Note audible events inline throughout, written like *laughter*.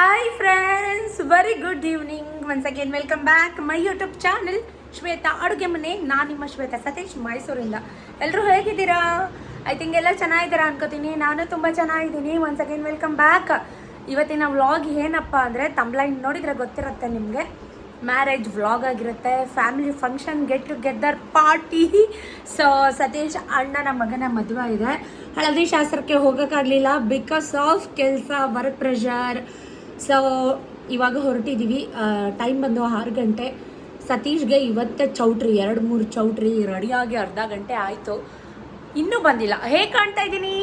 Hi friends very good evening once again welcome back my YouTube channel Shweta ಅಡುಗೆ ಮನೆ. ನಾನು ನಿಮ್ಮ ಶ್ವೇತಾ ಸತೀಶ್, ಮೈಸೂರಿಂದ. ಎಲ್ಲರೂ ಹೇಗಿದ್ದೀರಾ? ಐ ಥಿಂಕ್ ಎಲ್ಲ ಚೆನ್ನಾಗಿದ್ದೀರಾ ಅನ್ಕೋತೀನಿ. ನಾನು ತುಂಬ ಚೆನ್ನಾಗಿದ್ದೀನಿ. ಒನ್ಸ್ ಅಗೇನ್ ವೆಲ್ಕಮ್ ಬ್ಯಾಕ್ ಇವತ್ತಿನ ವ್ಲಾಗ್ ಏನಪ್ಪ ಅಂದರೆ ತಂಬ್ಲೈನ್ ನೋಡಿದರೆ ಗೊತ್ತಿರುತ್ತೆ ನಿಮಗೆ. ಮ್ಯಾರೇಜ್ ವ್ಲಾಗ್ ಆಗಿರುತ್ತೆ. Family function get together party so Satish ಅಣ್ಣನ ಮಗನ ಮದುವೆ ಇದೆ. ಹಳದಿ ಶಾಸ್ತ್ರಕ್ಕೆ ಹೋಗೋಕ್ಕಾಗಲಿಲ್ಲ. ಬಿಕಾಸ್ ಆಫ್ ಕೆಲಸ ವರ್ಕ್ ಪ್ರೆಷರ್ ಸೊ ಇವಾಗ ಹೊರಟಿದ್ದೀವಿ ಟೈಮ್ ಬಂದು ಆರು ಗಂಟೆ. ಸತೀಶ್ಗೆ ಇವತ್ತೇ ಚೌಟ್ರಿ, ಎರಡು ಮೂರು ಚೌಟ್ರಿ, ರೆಡಿಯಾಗಿ ಅರ್ಧ ಗಂಟೆ ಆಯಿತು. ಇನ್ನೂ ಬಂದಿಲ್ಲ. ಹೇಗೆ ಕಾಣ್ತಾ ಇದ್ದೀನಿ?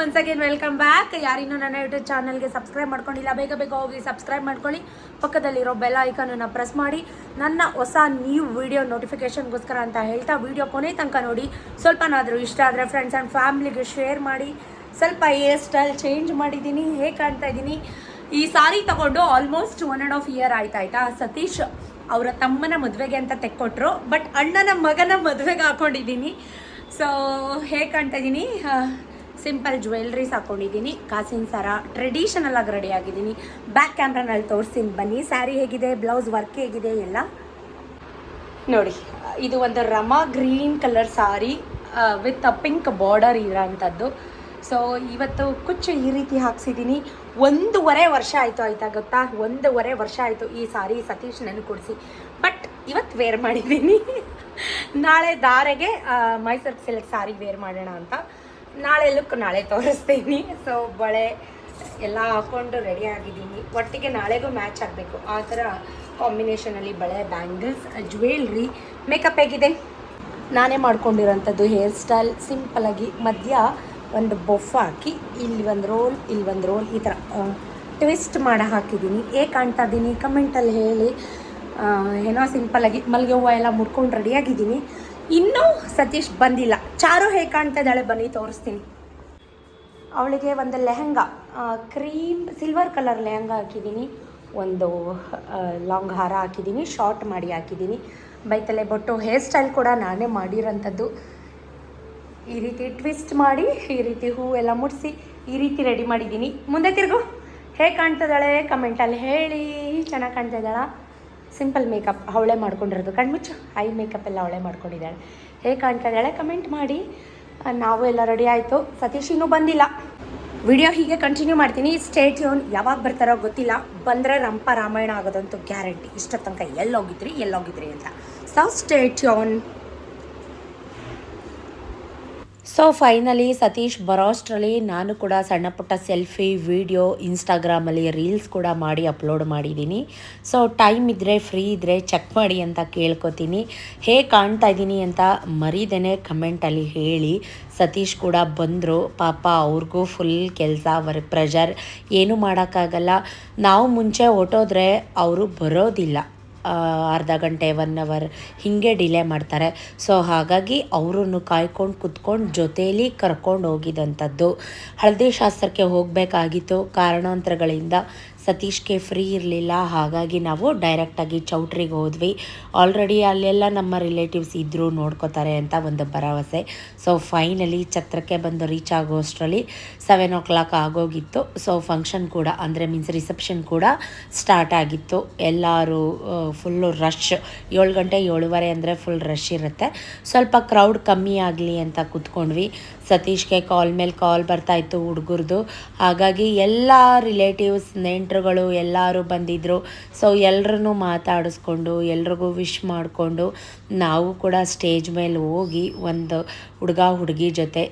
ಒನ್ಸ್ ಅಗೇನ್ ವೆಲ್ಕಮ್ ಬ್ಯಾಕ್ ಯಾರಿನ್ನೂ ನನ್ನ ಯೂಟ್ಯೂಬ್ ಚಾನಲ್ಗೆ ಸಬ್ಸ್ಕ್ರೈಬ್ ಮಾಡ್ಕೊಂಡಿಲ್ಲ, ಬೇಗ ಬೇಗ ಹೋಗಿ ಸಬ್ಸ್ಕ್ರೈಬ್ ಮಾಡ್ಕೊಳ್ಳಿ. ಪಕ್ಕದಲ್ಲಿರೋ ಬೆಲ್ ಐಕನನ್ನು ಪ್ರೆಸ್ ಮಾಡಿ. ನನ್ನ ಹೊಸ ನ್ಯೂ ವಿಡಿಯೋ ನೋಟಿಫಿಕೇಷನ್ಗೋಸ್ಕರ ಅಂತ ಹೇಳ್ತಾ ವಿಡಿಯೋ ಕೊನೆ ತನಕ ನೋಡಿ. ಸ್ವಲ್ಪನಾದರೂ ಇಷ್ಟ ಆದರೆ ಫ್ರೆಂಡ್ಸ್ ಆ್ಯಂಡ್ ಫ್ಯಾಮ್ಲಿಗೆ ಶೇರ್ ಮಾಡಿ. ಸ್ವಲ್ಪ ಹೇರ್ ಸ್ಟೈಲ್ ಚೇಂಜ್ ಮಾಡಿದ್ದೀನಿ. ಹೇಗೆ ಕಾಣ್ತಾ ಇದ್ದೀನಿ? ಈ ಸಾರಿ ತಗೊಂಡು almost one and half year ಆಯ್ತು ಆಯ್ತಾ ಸತೀಶ್ ಅವರ ತಮ್ಮನ ಮದುವೆಗೆ ಅಂತ ತೆಕ್ಕೊಟ್ರು ಬಟ್ ಅಣ್ಣನ ಮಗನ ಮದುವೆಗೆ ಹಾಕೊಂಡಿದ್ದೀನಿ. ಸೊ ಹೇಗೆ ಕಾಣ್ತಾ ಇದ್ದೀನಿ? ಸಿಂಪಲ್ ಜ್ಯುವೆಲ್ರೀಸ್ ಹಾಕೊಂಡಿದ್ದೀನಿ. ಕಾಸಿನ ಸರ ಟ್ರೆಡಿಷನಲ್ ಆಗಿ ರೆಡಿ ಆಗಿದ್ದೀನಿ. ಬ್ಯಾಕ್ ಕ್ಯಾಮ್ರಾನಲ್ಲಿ ತೋರಿಸ್ತೀನಿ ಬನ್ನಿ. ಸ್ಯಾರಿ ಹೇಗಿದೆ ಬ್ಲೌಸ್ ವರ್ಕ್ ಹೇಗಿದೆ, ಎಲ್ಲ? ನೋಡಿ, ಇದು ಒಂದು Rama green colour sari with a pink border ಇರೋಂಥದ್ದು. So ಇವತ್ತು ಕುಚ್ಚು ಈ ರೀತಿ ಹಾಕ್ಸಿದ್ದೀನಿ. ಒಂದೂವರೆ ವರ್ಷ ಆಯಿತು ಆಯ್ತಾ ಗೊತ್ತಾ? ಒಂದೂವರೆ ವರ್ಷ ಆಯಿತು ಈ ಸಾರಿ ಸತೀಶ್ ನನಗೆ ಕೊಡಿಸಿ ಬಟ್ ಇವತ್ತು ವೇರ್ ಮಾಡಿದ್ದೀನಿ. ನಾಳೆ ದಾರೆಗೆ ಮೈಸೂರು ಸಿಲ್ಕ್ ಸಾರಿ ವೇರ್ ಮಾಡೋಣ ಅಂತ. ನಾಳೆ ಲುಕ್ ನಾಳೆ ತೋರಿಸ್ತೀನಿ. ಸೊ ಬಳೆ ಎಲ್ಲ ಹಾಕ್ಕೊಂಡು ರೆಡಿ ಆಗಿದ್ದೀನಿ. ಒಟ್ಟಿಗೆ ನಾಳೆಗೂ ಮ್ಯಾಚ್ ಆಗಬೇಕು. ಆ ಥರ ಕಾಂಬಿನೇಷನಲ್ಲಿ ಬಳೆ ಬ್ಯಾಂಗಲ್ಸ್ ಜ್ಯುವೆಲ್ರಿ ಮೇಕಪ್ ಹೇಗಿದೆ? ನಾನೇ ಮಾಡ್ಕೊಂಡಿರೋಂಥದ್ದು ಹೇರ್ ಸ್ಟೈಲ್ ಸಿಂಪಲಾಗಿ ಮಧ್ಯ ಒಂದು ಬೊಫ್ ಹಾಕಿ, ಇಲ್ಲಿ ಒಂದು ರೋಲ್, ಇಲ್ಲಿ ಒಂದು ರೋಲ್, ಈ ಥರ ಟ್ವಿಸ್ಟ್ ಮಾಡಿ ಹಾಕಿದ್ದೀನಿ. ಹೇಗೆ ಕಾಣ್ತಾ ಇದ್ದೀನಿ ಕಮೆಂಟಲ್ಲಿ ಹೇಳಿ. ಏನೋ ಸಿಂಪಲಾಗಿ ಮಲ್ಲಿಗೆ ಹೂವು ಎಲ್ಲ ಮುಡ್ಕೊಂಡು ರೆಡಿಯಾಗಿದ್ದೀನಿ ಇನ್ನೂ ಸತೀಶ್ ಬಂದಿಲ್ಲ. ಚಾರು ಹೇಗೆ ಕಾಣ್ತಾ ಇದ್ದಾಳೆ ಬನ್ನಿ, ತೋರಿಸ್ತೀನಿ. ಅವಳಿಗೆ ಒಂದು lehenga cream silver colour lehenga ಹಾಕಿದ್ದೀನಿ. ಒಂದು ಲಾಂಗ್ ಹಾರ ಹಾಕಿದ್ದೀನಿ ಶಾರ್ಟ್ ಮಾಡಿ ಹಾಕಿದ್ದೀನಿ. ಬೈತಲೆ, ಬೊಟ್ಟು ಹೇರ್ ಸ್ಟೈಲ್ ಕೂಡ ನಾನೇ ಮಾಡಿರೋಂಥದ್ದು. ಈ ರೀತಿ ಟ್ವಿಸ್ಟ್ ಮಾಡಿ, ಈ ರೀತಿ ಹೂವೆಲ್ಲ ಮುಡಿಸಿ ಈ ರೀತಿ ರೆಡಿ ಮಾಡಿದ್ದೀನಿ. ಮುಂದೆ ತಿರುಗು. ಹೇಗೆ ಕಾಣ್ತಿದ್ದಾಳೆ ಕಮೆಂಟಲ್ಲಿ ಹೇಳಿ. ಚೆನ್ನಾಗಿ ಕಾಣ್ತಾ ಇದ್ದಾಳ? ಸಿಂಪಲ್ ಮೇಕಪ್ ಅವಳೆ ಮಾಡ್ಕೊಂಡಿರೋದು. ಕಣ್ಮುಚ್ಚು ಐ ಮೇಕಪ್ ಎಲ್ಲ ಅವಳೆ ಮಾಡ್ಕೊಂಡಿದ್ದಾಳೆ. ಹೇಗೆ ಕಾಣ್ತಾ ಇದ್ದಾಳೆ? ಕಮೆಂಟ್ ಮಾಡಿ. ನಾವು ಎಲ್ಲ ರೆಡಿ ಆಯಿತು. ಸತೀಶ್ ಇನ್ನೂ ಬಂದಿಲ್ಲ. ವಿಡಿಯೋ ಹೀಗೆ ಕಂಟಿನ್ಯೂ ಮಾಡ್ತೀನಿ. ಸ್ಟೇಟ್ ಯೋನ್ ಯಾವಾಗ ಬರ್ತಾರೋ ಗೊತ್ತಿಲ್ಲ. ಬಂದರೆ ರಂಪ ರಾಮಾಯಣ ಆಗೋದಂತೂ ಗ್ಯಾರಂಟಿ ಇಷ್ಟ ತನಕ ಎಲ್ಲೋಗಿದ್ರಿ ಎಲ್ಲೋಗಿದ್ರಿ ಅಂತ. ಸೊ ಸ್ಟೇಟ್ ಯೂನ್ ಸೊ ಫೈನಲಿ ಸತೀಶ್ ಬರೋಷ್ಟರಲ್ಲಿ ನಾನು ಕೂಡ ಸಣ್ಣ ಪುಟ್ಟ ಸೆಲ್ಫಿ ವಿಡಿಯೋ ಇನ್ಸ್ಟಾಗ್ರಾಮಲ್ಲಿ ರೀಲ್ಸ್ ಕೂಡ ಮಾಡಿ ಅಪ್ಲೋಡ್ ಮಾಡಿದ್ದೀನಿ. ಸೊ ಟೈಮ್ ಇದ್ದರೆ ಫ್ರೀ ಇದ್ದರೆ ಚೆಕ್ ಮಾಡಿ ಅಂತ ಕೇಳ್ಕೊತೀನಿ. ಹೇಗೆ ಕಾಣ್ತಾ ಇದ್ದೀನಿ ಅಂತ ಮರಿದೇನೆ ಕಮೆಂಟಲ್ಲಿ ಹೇಳಿ. ಸತೀಶ್ ಕೂಡ ಬಂದರು. ಪಾಪ, ಅವ್ರಿಗೂ ಫುಲ್ ಕೆಲಸ ವರ್ಕ್ ಪ್ರೆಷರ್ ಏನೂ ಮಾಡೋಕ್ಕಾಗಲ್ಲ. ನಾವು ಮುಂಚೆ ಹೊಟ್ಟೋದ್ರೆ ಅವರು ಬರೋದಿಲ್ಲ. ಅರ್ಧ ಗಂಟೆ ಒನ್ ಅವರ್ ಹೀಗೆ ಡಿಲೇ ಮಾಡ್ತಾರೆ. ಸೊ ಹಾಗಾಗಿ ಅವರನ್ನು ಕಾಯ್ಕೊಂಡು ಕುತ್ಕೊಂಡು ಜೊತೇಲಿ ಕರ್ಕೊಂಡು ಹೋಗಿದಂಥದ್ದು. ಹಳದಿ ಶಾಸ್ತ್ರಕ್ಕೆ ಹೋಗಬೇಕಾಗಿತ್ತು ಕಾರಣಾಂತರಗಳಿಂದ. ಸತೀಶ್ಗೆ ಫ್ರೀ ಇರಲಿಲ್ಲ, ಹಾಗಾಗಿ ನಾವು ಡೈರೆಕ್ಟಾಗಿ ಚೌಟ್ರಿಗೆ ಹೋದ್ವಿ. ಆಲ್ರೆಡಿ ಅಲ್ಲೆಲ್ಲ ನಮ್ಮ ರಿಲೇಟಿವ್ಸ್ ಇದ್ದರು ನೋಡ್ಕೋತಾರೆ ಅಂತ ಒಂದು ಭರವಸೆ. ಸೊ ಫೈನಲಿ ಛತ್ರಕ್ಕೆ ಬಂದು ರೀಚ್ ಆಗೋಷ್ಟರಲ್ಲಿ ಸೆವೆನ್ ಓ ಕ್ಲಾಕ್ ಆಗೋಗಿತ್ತು. ಸೊ ಫಂಕ್ಷನ್ ಕೂಡ, ಅಂದರೆ ಮೀನ್ಸ್ ರಿಸೆಪ್ಷನ್ ಕೂಡ ಸ್ಟಾರ್ಟ್ ಆಗಿತ್ತು. ಎಲ್ಲರೂ ಫುಲ್ಲು ರಶ್ ಏಳು ಗಂಟೆ ಏಳುವರೆ ಅಂದರೆ ಫುಲ್ ರಶ್ ಇರುತ್ತೆ. ಸ್ವಲ್ಪ ಕ್ರೌಡ್ ಕಮ್ಮಿ ಆಗಲಿ ಅಂತ ಕೂತ್ಕೊಂಡ್ವಿ. ಸತೀಶ್ಗೆ ಕಾಲ್ ಮೇಲೆ ಕಾಲ್ ಬರ್ತಾಯಿತ್ತು ಹುಡುಗರದು. ಹಾಗಾಗಿ ಎಲ್ಲ ರಿಲೇಟಿವ್ಸ್ ನೆಂಟರುಗಳು ಎಲ್ಲರೂ ಬಂದಿದ್ದರು ಸೊ ಎಲ್ಲರನ್ನೂ ಮಾತಾಡಿಸ್ಕೊಂಡು, ಎಲ್ರಿಗೂ ವಿಶ್ ಮಾಡಿಕೊಂಡು ನಾವು ಕೂಡ ಸ್ಟೇಜ್ ಮೇಲೆ ಹೋಗಿ ಒಂದು ಹುಡುಗ, ಹುಡುಗಿ ಜೊತೆ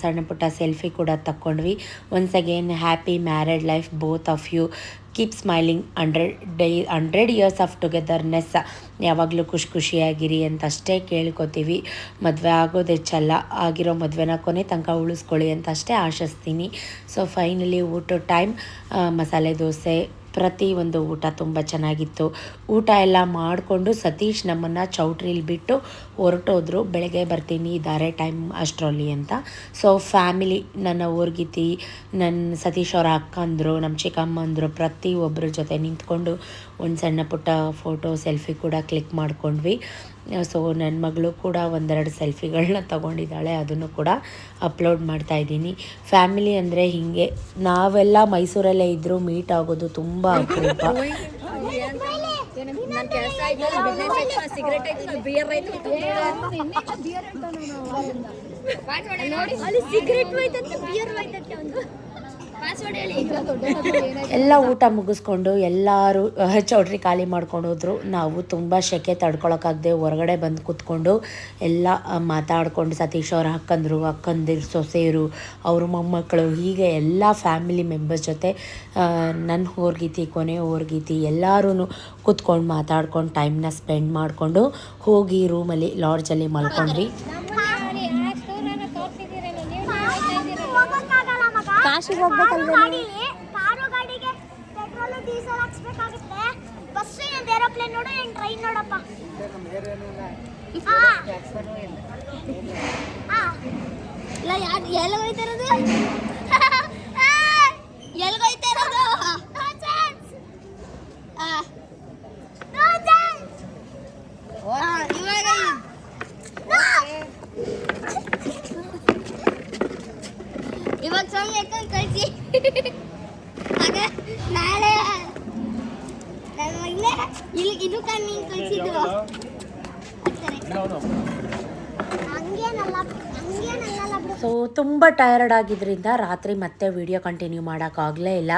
ಸಣ್ಣ ಪುಟ್ಟ ಸೆಲ್ಫಿ ಕೂಡ ತಕ್ಕೊಂಡ್ವಿ. Once again happy married life both of you keep smiling hundred day hundred years of togetherness ಯಾವಾಗಲೂ ಖುಷಿ ಖುಷಿಯಾಗಿರಿ ಅಂತ ಅಷ್ಟೇ ಕೇಳ್ಕೊತೀವಿ. ಮದುವೆ ಆಗೋದು ಹೆಚ್ಚಲ್ಲ ಆಗಿರೋ ಮದುವೆನ ಕೊನೆ ತನಕ ಉಳಿಸ್ಕೊಳ್ಳಿ ಅಂತ ಅಷ್ಟೇ ಆಶಿಸ್ತೀನಿ ಸೊ ಫೈನಲಿ ಊಟ ಟೈಮ್ ಮಸಾಲೆ ದೋಸೆ ಪ್ರತಿ ಒಂದು ಊಟ ತುಂಬ ಚೆನ್ನಾಗಿತ್ತು. ಊಟ ಎಲ್ಲ ಮಾಡಿಕೊಂಡು ಸತೀಶ್ ನಮ್ಮನ್ನು ಚೌಟ್ರಿಲಿ ಬಿಟ್ಟು ಹೊರಟೋದ್ರು. ಬೆಳಗ್ಗೆ ಬರ್ತೀನಿ ಇದ್ದಾರೆ ಟೈಮ್ ಅಷ್ಟರಲ್ಲಿ ಅಂತ. ಸೊ ಫ್ಯಾಮಿಲಿ ನನ್ನ ಊರ್ಗಿತಿ ನನ್ನ ಸತೀಶ್ ಅವರ ಅಕ್ಕಂದರು ನಮ್ಮ ಚಿಕ್ಕಮ್ಮಂದರು ಪ್ರತಿ ಒಬ್ಬರ ಜೊತೆ ನಿಂತ್ಕೊಂಡು ಒಂದು ಸಣ್ಣ ಪುಟ್ಟ ಫೋಟೋ ಸೆಲ್ಫಿ ಕೂಡ ಕ್ಲಿಕ್ ಮಾಡ್ಕೊಂಡ್ವಿ. ಸೊ ನನ್ನ ಮಗಳು ಕೂಡ ಒಂದೆರಡು ಸೆಲ್ಫಿಗಳನ್ನ ತೊಗೊಂಡಿದ್ದಾಳೆ ಅದನ್ನು ಕೂಡ ಅಪ್ಲೋಡ್ ಮಾಡ್ತಾ ಇದ್ದೀನಿ. ಫ್ಯಾಮಿಲಿ ಅಂದರೆ ಹೀಗೆ ನಾವೆಲ್ಲ ಮೈಸೂರಲ್ಲೇ ಇದ್ದರೂ ಮೀಟ್ ಆಗೋದು ತುಂಬ ಅಪರೂಪ. ಸಿಗರೆಟ್ ಕೆಲಸ ಆಯ್ತು ಬಿಸ್ನೆಸ್ ಆಯ್ತು ಸಿಗರೇಟ್ *laughs* ಎಲ್ಲ ಊಟ ಮುಗಿಸ್ಕೊಂಡು ಎಲ್ಲರೂ ಚೌಟ್ರಿ ಖಾಲಿ ಮಾಡ್ಕೊಂಡು ಹೋದ್ರು. ನಾವು ತುಂಬ ಸೆಕೆ ತಡ್ಕೊಳಕ್ಕಾಗದೆ ಹೊರಗಡೆ ಬಂದು ಕೂತ್ಕೊಂಡು ಎಲ್ಲ ಮಾತಾಡ್ಕೊಂಡು ಸತೀಶ್ ಅವ್ರ ಅಕ್ಕಂದರು ಅಕ್ಕಂದಿರು ಸೊಸೆಯರು ಅವ್ರ ಮೊಮ್ಮಕ್ಕಳು ಹೀಗೆ ಎಲ್ಲ ಫ್ಯಾಮಿಲಿ ಮೆಂಬರ್ಸ್ ಜೊತೆ ನನ್ನ ಹೋರ್ಗೀತಿ ಕೊನೆ ಹೋರ್ಗೀತಿ ಎಲ್ಲರೂ ಕೂತ್ಕೊಂಡು ಮಾತಾಡ್ಕೊಂಡು ಟೈಮ್ನ ಸ್ಪೆಂಡ್ ಮಾಡಿಕೊಂಡು ಹೋಗಿ ರೂಮಲ್ಲಿ ಲಾಡ್ಜಲ್ಲಿ ಮಲ್ಕೊಂಡ್ವಿ. ಕಾಶಿಗೆ ಹೋಗ್ಬೇಕಲ್ವ ಕಾರು ಗಾಡಿಗೆ ಪೆಟ್ರೋಲ್ ಡೀಸೆಲ್ ಹಾಕ್ಸ್ಬೇಕಾಗುತ್ತೆ. ಬಸ್ ಏನು ಏರೋಪ್ಲೇನ್ ನೋಡು ಏನು ಟ್ರೈನ್ ನೋಡಪ್ಪ. ಇಲ್ಲ. ಯಾರು ಎಲ್ಲಿ ಹೋಯ್ತಾ ಇರೋದು *laughs* ಎಲ್ಲಿ ಹೋಯ್ತಾ ಇರೋದು No chance. ಆ. No chance. ಆ, ಇವಾಗ No. ಇವಾಗ ಸ್ವಾಮಿ ಎತ್ಕೊಂಡು ಕಳಿಸಿ. ಆಗ ನಾಳೆ ನನ್ನ ಮಗನೇ ಇಲ್ಲಿ ಇದು ಕಾಣ್ ನೀನು ಕಳಿಸಿದ್ದು. ಹಂಗೇನಲ್ಲ ಹಂಗೇನಲ್ಲ ಸೊ ತುಂಬ ಟಯರ್ಡ್ ಆಗಿದ್ದರಿಂದ ರಾತ್ರಿ ಮತ್ತೆ ವಿಡಿಯೋ ಕಂಟಿನ್ಯೂ ಮಾಡೋಕ್ಕಾಗಲೇ ಇಲ್ಲ.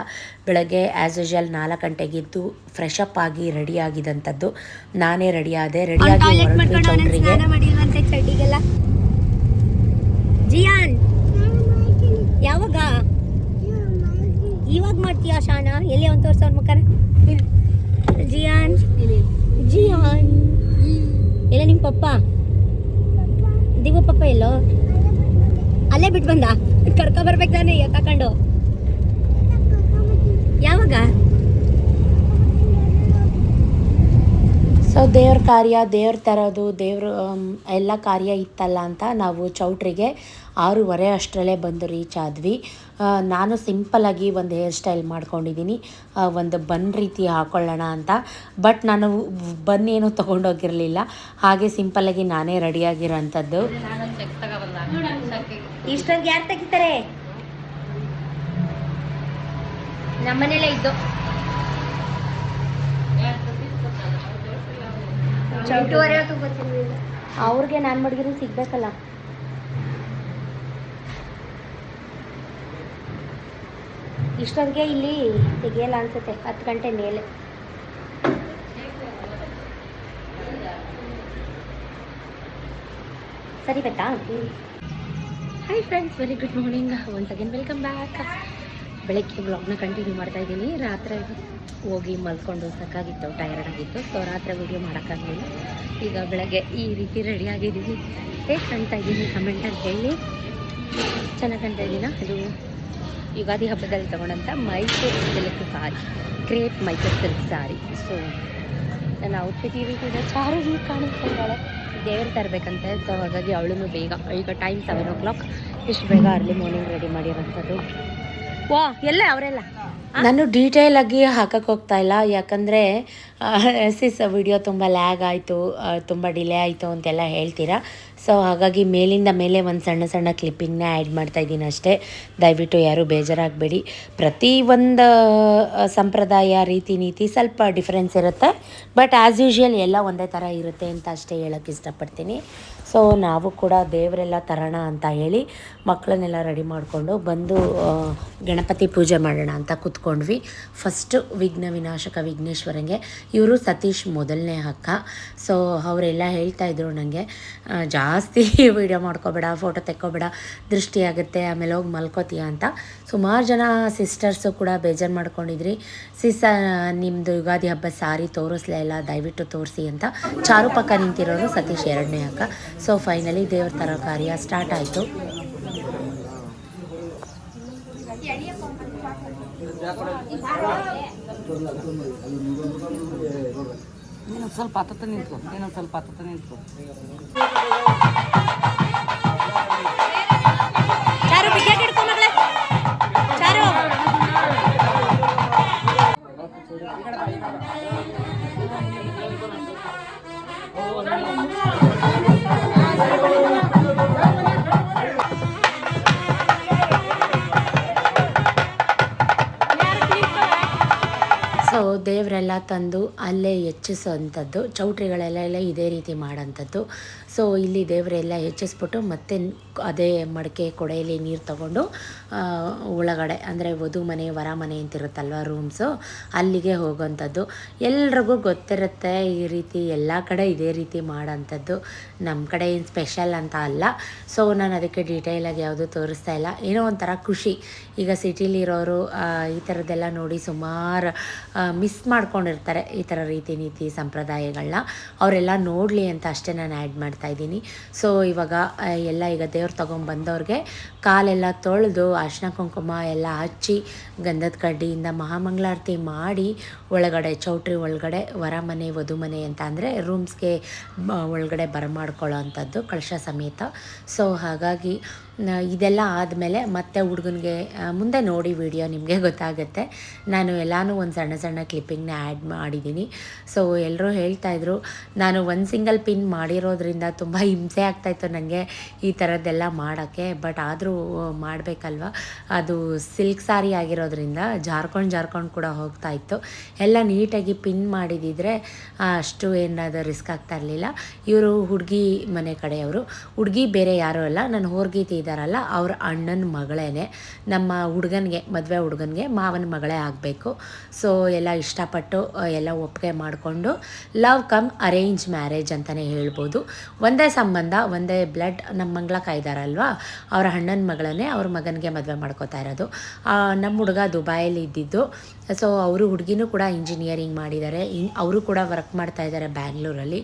ಬೆಳಗ್ಗೆ ಆ್ಯಸ್ ಯೂಶಲ್ ನಾಲ್ಕು ಗಂಟೆಗಿದ್ದು ಫ್ರೆಶ್ ಅಪ್ ಆಗಿ ರೆಡಿ ಆಗಿದಂಥದ್ದು. ನಾನೇ ರೆಡಿ ಆದೆ ರೆಡಿ ಆಗಿ ಜಿಯಾನ್! ಯಾವಾಗ? ಇವಾಗ ಮಾಡ್ತೀಯ ಶಾನ? ಎಲ್ಲಿ ಅವನು ತೋರ್ಸ ಅವ್ರ ಮುಖನ? ಜಿಯಾನ್? ಜಿಯಾನ್. ಎಲ್ಲ ನಿಮ್ಮ ಪಪ್ಪ? ದಿವ ಪಪ್ಪ ಎಲ್ಲೋ? ಅಲ್ಲೇ ಬಿಟ್ಟು ಬಂದ? ಕರ್ಕೊ ಬರ್ಬೇಕು ತಾನೆ ತಕೊಂಡು ಯಾವಾಗ? ಸೊ ದೇವ್ರ ಕಾರ್ಯ, ದೇವ್ರ ತರೋದು, ದೇವ್ರ ಎಲ್ಲ ಕಾರ್ಯ ಇತ್ತಲ್ಲ ಅಂತ ನಾವು ಚೌಟ್ರಿಗೆ ಆರೂವರೆ ಅಷ್ಟರಲ್ಲೇ ಬಂದು ರೀಚ್ ಆದ್ವಿ. ನಾನು ಸಿಂಪಲ್ಲಾಗಿ ಒಂದು ಹೇರ್ ಸ್ಟೈಲ್ ಮಾಡ್ಕೊಂಡಿದ್ದೀನಿ ಒಂದು ಬನ್ ರೀತಿ ಹಾಕೊಳ್ಳೋಣ ಅಂತ. ಬಟ್ ನಾನು ಬನ್ ಏನೂ ತೊಗೊಂಡೋಗಿರಲಿಲ್ಲ ಹಾಗೆ ಸಿಂಪಲ್ಲಾಗಿ ನಾನೇ ರೆಡಿಯಾಗಿರೋಂಥದ್ದು ಇಷ್ಟೊಂದು ಯಾರು ತೆಗಿತಾರೆ? ನಮ್ಮನೇಲೆ ಇದ್ದು. ಅವ್ರಿಗೆ ನಾನು ಮಡಗಿರೋ ಸಿಗ್ಬೇಕಲ್ಲ. ಇಷ್ಟೊಂದಿಗೆ ಇಲ್ಲಿ ತೆಗಿಯಲ್ಲ ಅನ್ಸುತ್ತೆ. ಹತ್ತು ಗಂಟೆ ಮೇಲೆ. ಸರಿ, ಗೊತ್ತಾ? Hi friends very good morning once again welcome back ಬೆಳಗ್ಗೆ ಬ್ಲಾಗ್ನ ಕಂಟಿನ್ಯೂ ಮಾಡ್ತಾ ಇದ್ದೀನಿ. ರಾತ್ರಿ ಹೋಗಿ ಮಲ್ಕೊಂಡು ಸಾಕಾಗಿತ್ತು ಟಯರ್ಡ್ ಆಗಿತ್ತು. ಸೊ ರಾತ್ರಿ ವೀಡಿಯೋ ಮಾಡೋಕ್ಕಾಗಲಿಲ್ಲ. ಈಗ ಬೆಳಗ್ಗೆ ಈ ರೀತಿ ರೆಡಿ ಆಗಿದ್ದೀನಿ. ಹೇಗೆ ಕಾಣ್ತಾ ಇದ್ದೀನಿ? ಕಮೆಂಟಲ್ಲಿ ಹೇಳಿ. ಚೆನ್ನಾಗಿ ಕಾಣ್ತಾ ಇದ್ದೀನ ಇದು ಯುಗಾದಿ ಹಬ್ಬದಲ್ಲಿ ತಗೊಂಡಂಥ Mysuru silk sari crepe Mysuru silk sari. So ನನ್ನ ಔಟ್ಫಿಟ್ ಈ ರೀತಿ ಇದೆ. ಚಾರು ಹೀಗೆ ಕಾಣಿಸ್ಕೊಂಡಾಳೆ ದೇವ್ರು ತರಬೇಕಂತೆ ಸೊ ಹಾಗಾಗಿ ಅವಳು ಬೇಗ, ಈಗ ಟೈಮ್ ಸೆವೆನ್ ಓ ಕ್ಲಾಕ್ ಇಷ್ಟು ಬೇಗ ಅರ್ಲಿ ಮಾರ್ನಿಂಗ್ ರೆಡಿ ಮಾಡಿರೋಂಥದ್ದು. ವಾ ಎಲ್ಲ ಅವರೆಲ್ಲ ನಾನು ಡೀಟೇಲ್ ಆಗಿ ಹಾಕಕ್ಕೆ ಹೋಗ್ತಾ ಇಲ್ಲ. ಯಾಕಂದರೆ ಸಿಸ್ ವಿಡಿಯೋ ತುಂಬ ಲ್ಯಾಗ್ ಆಯಿತು ತುಂಬ ಡಿಲೇ ಆಯಿತು ಅಂತೆಲ್ಲ ಹೇಳ್ತೀರಾ? ಸೊ ಹಾಗಾಗಿ ಮೇಲಿಂದ ಮೇಲೆ ಒಂದು ಸಣ್ಣ ಸಣ್ಣ ಕ್ಲಿಪ್ಪಿಂಗ್ನ ಆ್ಯಡ್ ಮಾಡ್ತಾ ಇದ್ದೀನಿ ಅಷ್ಟೇ. ದಯವಿಟ್ಟು ಯಾರೂ ಬೇಜಾರಾಗಬೇಡಿ. ಪ್ರತಿ ಒಂದು ಸಂಪ್ರದಾಯ, ರೀತಿ ನೀತಿ ಸ್ವಲ್ಪ ಡಿಫ್ರೆನ್ಸ್ ಇರುತ್ತೆ. ಬಟ್ ಆ್ಯಸ್ ಯೂಶ್ವಲ್ ಎಲ್ಲ ಒಂದೇ ಥರ ಇರುತ್ತೆ ಅಂತ ಅಷ್ಟೇ ಹೇಳೋಕ್ಕೆ ಇಷ್ಟಪಡ್ತೀನಿ. ಸೊ ನಾವು ಕೂಡ ದೇವರೆಲ್ಲ ತರೋಣ ಅಂತ ಹೇಳಿ ಮಕ್ಕಳನ್ನೆಲ್ಲ ರೆಡಿ ಮಾಡಿಕೊಂಡು ಬಂದು ಗಣಪತಿ ಪೂಜೆ ಮಾಡೋಣ ಅಂತ ಕೂತ್ಕೊಂಡ್ವಿ. ಫಸ್ಟು ವಿಘ್ನ ವಿನಾಶಕ ವಿಘ್ನೇಶ್ವರಂಗೆ. ಇವರು ಸತೀಶ್ ಮೊದಲನೇ ಅಕ್ಕ. ಸೊ ಅವರೆಲ್ಲ ಹೇಳ್ತಾ ಇದ್ರು ನನಗೆ ಜಾಸ್ತಿ *laughs* ವಿಡಿಯೋ ಮಾಡ್ಕೋಬೇಡ ಫೋಟೋ ತೆಕ್ಕೋಬೇಡ, ದೃಷ್ಟಿ ಆಗುತ್ತೆ, ಆಮೇಲೆ ಹೋಗಿ ಮಲ್ಕೋತೀಯ ಅಂತ. ಸುಮಾರು ಜನ ಸಿಸ್ಟರ್ಸು ಕೂಡ ಬೇಜಾರು ಮಾಡ್ಕೊಂಡಿದ್ರಿ. ಸಿಸ್ ನಿಮ್ಮದು ಯುಗಾದಿ ಹಬ್ಬ ಸಾರಿ ತೋರಿಸ್ಲೇ ಇಲ್ಲ, ದಯವಿಟ್ಟು ತೋರಿಸಿ ಅಂತ ಚಾರು ಪಕ್ಕ ನಿಂತಿರೋರು ಸತೀಶ್ ಎರಡನೇ ಅಕ್ಕ. ಸೊ ಫೈನಲಿ ದೇವ್ರ ತರೋ ಕಾರ್ಯ ಸ್ಟಾರ್ಟ್ ಆಯಿತು. ಸ್ವಲ್ಪ ಹತ್ತತ್ತ ನಿಂತ್ಕೊ ನೀನು ಸ್ವಲ್ಪ ಹತ್ತತ್ತ ನಿಂತ್ಕೊ. ಸೊ ದೇವರೆಲ್ಲ ತಂದು ಅಲ್ಲೇ ಹೆಚ್ಚಿಸೋವಂಥದ್ದು ಚೌಟ್ರಿಗಳೆಲ್ಲ ಇದೇ ರೀತಿ ಮಾಡೋಂಥದ್ದು ಸೊ ಇಲ್ಲಿ ದೇವರೆಲ್ಲ ಹೆಚ್ಚಿಸ್ಬಿಟ್ಟು ಮತ್ತೆ ಅದೇ ಮಡಕೆ ಕೊಡೆಯಲ್ಲಿ ನೀರು ತಗೊಂಡು ಒಳಗಡೆ, ಅಂದರೆ ವಧು ಮನೆ, ವರ ಮನೆ ಅಂತಿರುತ್ತಲ್ವ ರೂಮ್ಸು, ಅಲ್ಲಿಗೆ ಹೋಗೋವಂಥದ್ದು. ಎಲ್ರಿಗೂ ಗೊತ್ತಿರುತ್ತೆ ಈ ರೀತಿ ಎಲ್ಲ ಕಡೆ ಇದೇ ರೀತಿ ಮಾಡೋಂಥದ್ದು. ನಮ್ಮ ಕಡೆ ಏನು ಸ್ಪೆಷಲ್ ಅಂತ ಅಲ್ಲ. ಸೊ ನಾನು ಅದಕ್ಕೆ ಡೀಟೇಲಾಗಿ ಯಾವುದು ತೋರಿಸ್ತಾ ಇಲ್ಲ. ಏನೋ ಒಂಥರ ಖುಷಿ. ಈಗ ಸಿಟಿಲಿರೋರು ಈ ಥರದ್ದೆಲ್ಲ ನೋಡಿ ಸುಮಾರು ಮಿಸ್ ಮಾಡ್ಕೊಂಡಿರ್ತಾರೆ ಈ ಥರ ರೀತಿ ನೀತಿ ಸಂಪ್ರದಾಯಗಳನ್ನ ಅವರೆಲ್ಲ ನೋಡಲಿ ಅಂತ ಅಷ್ಟೇ ನಾನು ಆ್ಯಡ್ ಮಾಡ್ತಾ ಇದ್ದೀನಿ. ಸೊ ಇವಾಗ ಎಲ್ಲ ಈಗ ದೇವ್ರು ತೊಗೊಂಬಂದವ್ರಿಗೆ ಕಾಲೆಲ್ಲ ತೊಳೆದು ಅರ್ಶಿನ ಕುಂಕುಮ ಎಲ್ಲ ಹಚ್ಚಿ ಗಂಧದ ಕಡ್ಡಿಯಿಂದ ಮಹಾಮಂಗಳಾರತಿ ಮಾಡಿ ಒಳಗಡೆ, ಚೌಟ್ರಿ ಒಳಗಡೆ, ವರ ಮನೆ, ವಧು ಮನೆ ಅಂತ ಅಂದರೆ ರೂಮ್ಸ್ಗೆ ಒಳಗಡೆ ಬರಮಾಡ್ಕೊಳ್ಳೋ ಅಂಥದ್ದು ಕಳಶ ಸಮೇತ. ಸೊ ಹಾಗಾಗಿ ಇದೆಲ್ಲ ಆದಮೇಲೆ ಮತ್ತೆ ಹುಡುಗನಿಗೆ ಮುಂದೆ ನೋಡಿ ವಿಡಿಯೋ ನಿಮಗೆ ಗೊತ್ತಾಗುತ್ತೆ. ನಾನು ಎಲ್ಲನೂ ಒಂದು ಸಣ್ಣ ಸಣ್ಣ ಕ್ಲಿಪ್ಪಿಂಗ್ನ ಆ್ಯಡ್ ಮಾಡಿದ್ದೀನಿ ಸೊ ಎಲ್ಲರೂ ಹೇಳ್ತಾಯಿದ್ರು ನಾನು ಒಂದು ಸಿಂಗಲ್ ಪಿನ್ ಮಾಡಿರೋದ್ರಿಂದ ತುಂಬ ಹಿಂಸೆ ಆಗ್ತಾಯಿತ್ತು ನನಗೆ ಈ ಥರದ್ದೆಲ್ಲ ಮಾಡೋಕ್ಕೆ. ಬಟ್ ಆದರೂ ಮಾಡಬೇಕಲ್ವ? ಅದು ಸಿಲ್ಕ್ ಸಾರಿ ಆಗಿರೋದ್ರಿಂದ ಜಾರ್ಕೊಂಡು ಜಾರ್ಕೊಂಡು ಕೂಡ ಹೋಗ್ತಾ ಇತ್ತು. ಎಲ್ಲ ನೀಟಾಗಿ ಪಿನ್ ಮಾಡಿದಿದ್ರೆ ಅಷ್ಟು ಏನಾದರೂ ರಿಸ್ಕ್ ಆಗ್ತಾ ಇರಲಿಲ್ಲ. ಇವರು ಹುಡುಗಿ ಮನೆ ಕಡೆಯವರು. ಹುಡುಗಿ ಬೇರೆ ಯಾರೂ ಅಲ್ಲ. ನಾನು ಹೋರ್ಗೀತಿ ಇದ್ದಾರಲ್ಲ, ಅವ್ರ ಅಣ್ಣನ ಮಗಳೇನೆ. ನಮ್ಮ ಹುಡುಗನಿಗೆ, ಮದುವೆ ಹುಡುಗನಿಗೆ ಮಾವನ ಮಗಳೇ ಆಗಬೇಕು. ಸೊ ಎಲ್ಲ ಇಷ್ಟಪಟ್ಟು ಎಲ್ಲ ಒಪ್ಪಿಗೆ ಮಾಡಿಕೊಂಡು, ಲವ್ ಕಮ್ ಅರೇಂಜ್ ಮ್ಯಾರೇಜ್ ಅಂತಲೇ ಹೇಳ್ಬೋದು. ಒಂದೇ ಸಂಬಂಧ, ಒಂದೇ ಬ್ಲಡ್, ನಮ್ಮ ಮಂಗ್ಳ ಕಾಯ್ದಾರಲ್ವಾ ಅವರ ಅಣ್ಣನ ಮಗಳನ್ನೇ ಅವ್ರ ಮಗನಿಗೆ ಮದುವೆ ಮಾಡ್ಕೋತಾ ಇರೋದು. ನಮ್ಮ ಹುಡುಗ ದುಬೈಯಲ್ಲಿ ಇದ್ದಿದ್ದು ಸೊ ಅವರು ಹುಡುಗಿನೂ ಕೂಡ ಇಂಜಿನಿಯರಿಂಗ್ ಮಾಡಿದ್ದಾರೆ. ಇನ್, ಅವರು ಕೂಡ ವರ್ಕ್ ಮಾಡ್ತಾ ಇದ್ದಾರೆ ಬ್ಯಾಂಗ್ಳೂರಲ್ಲಿ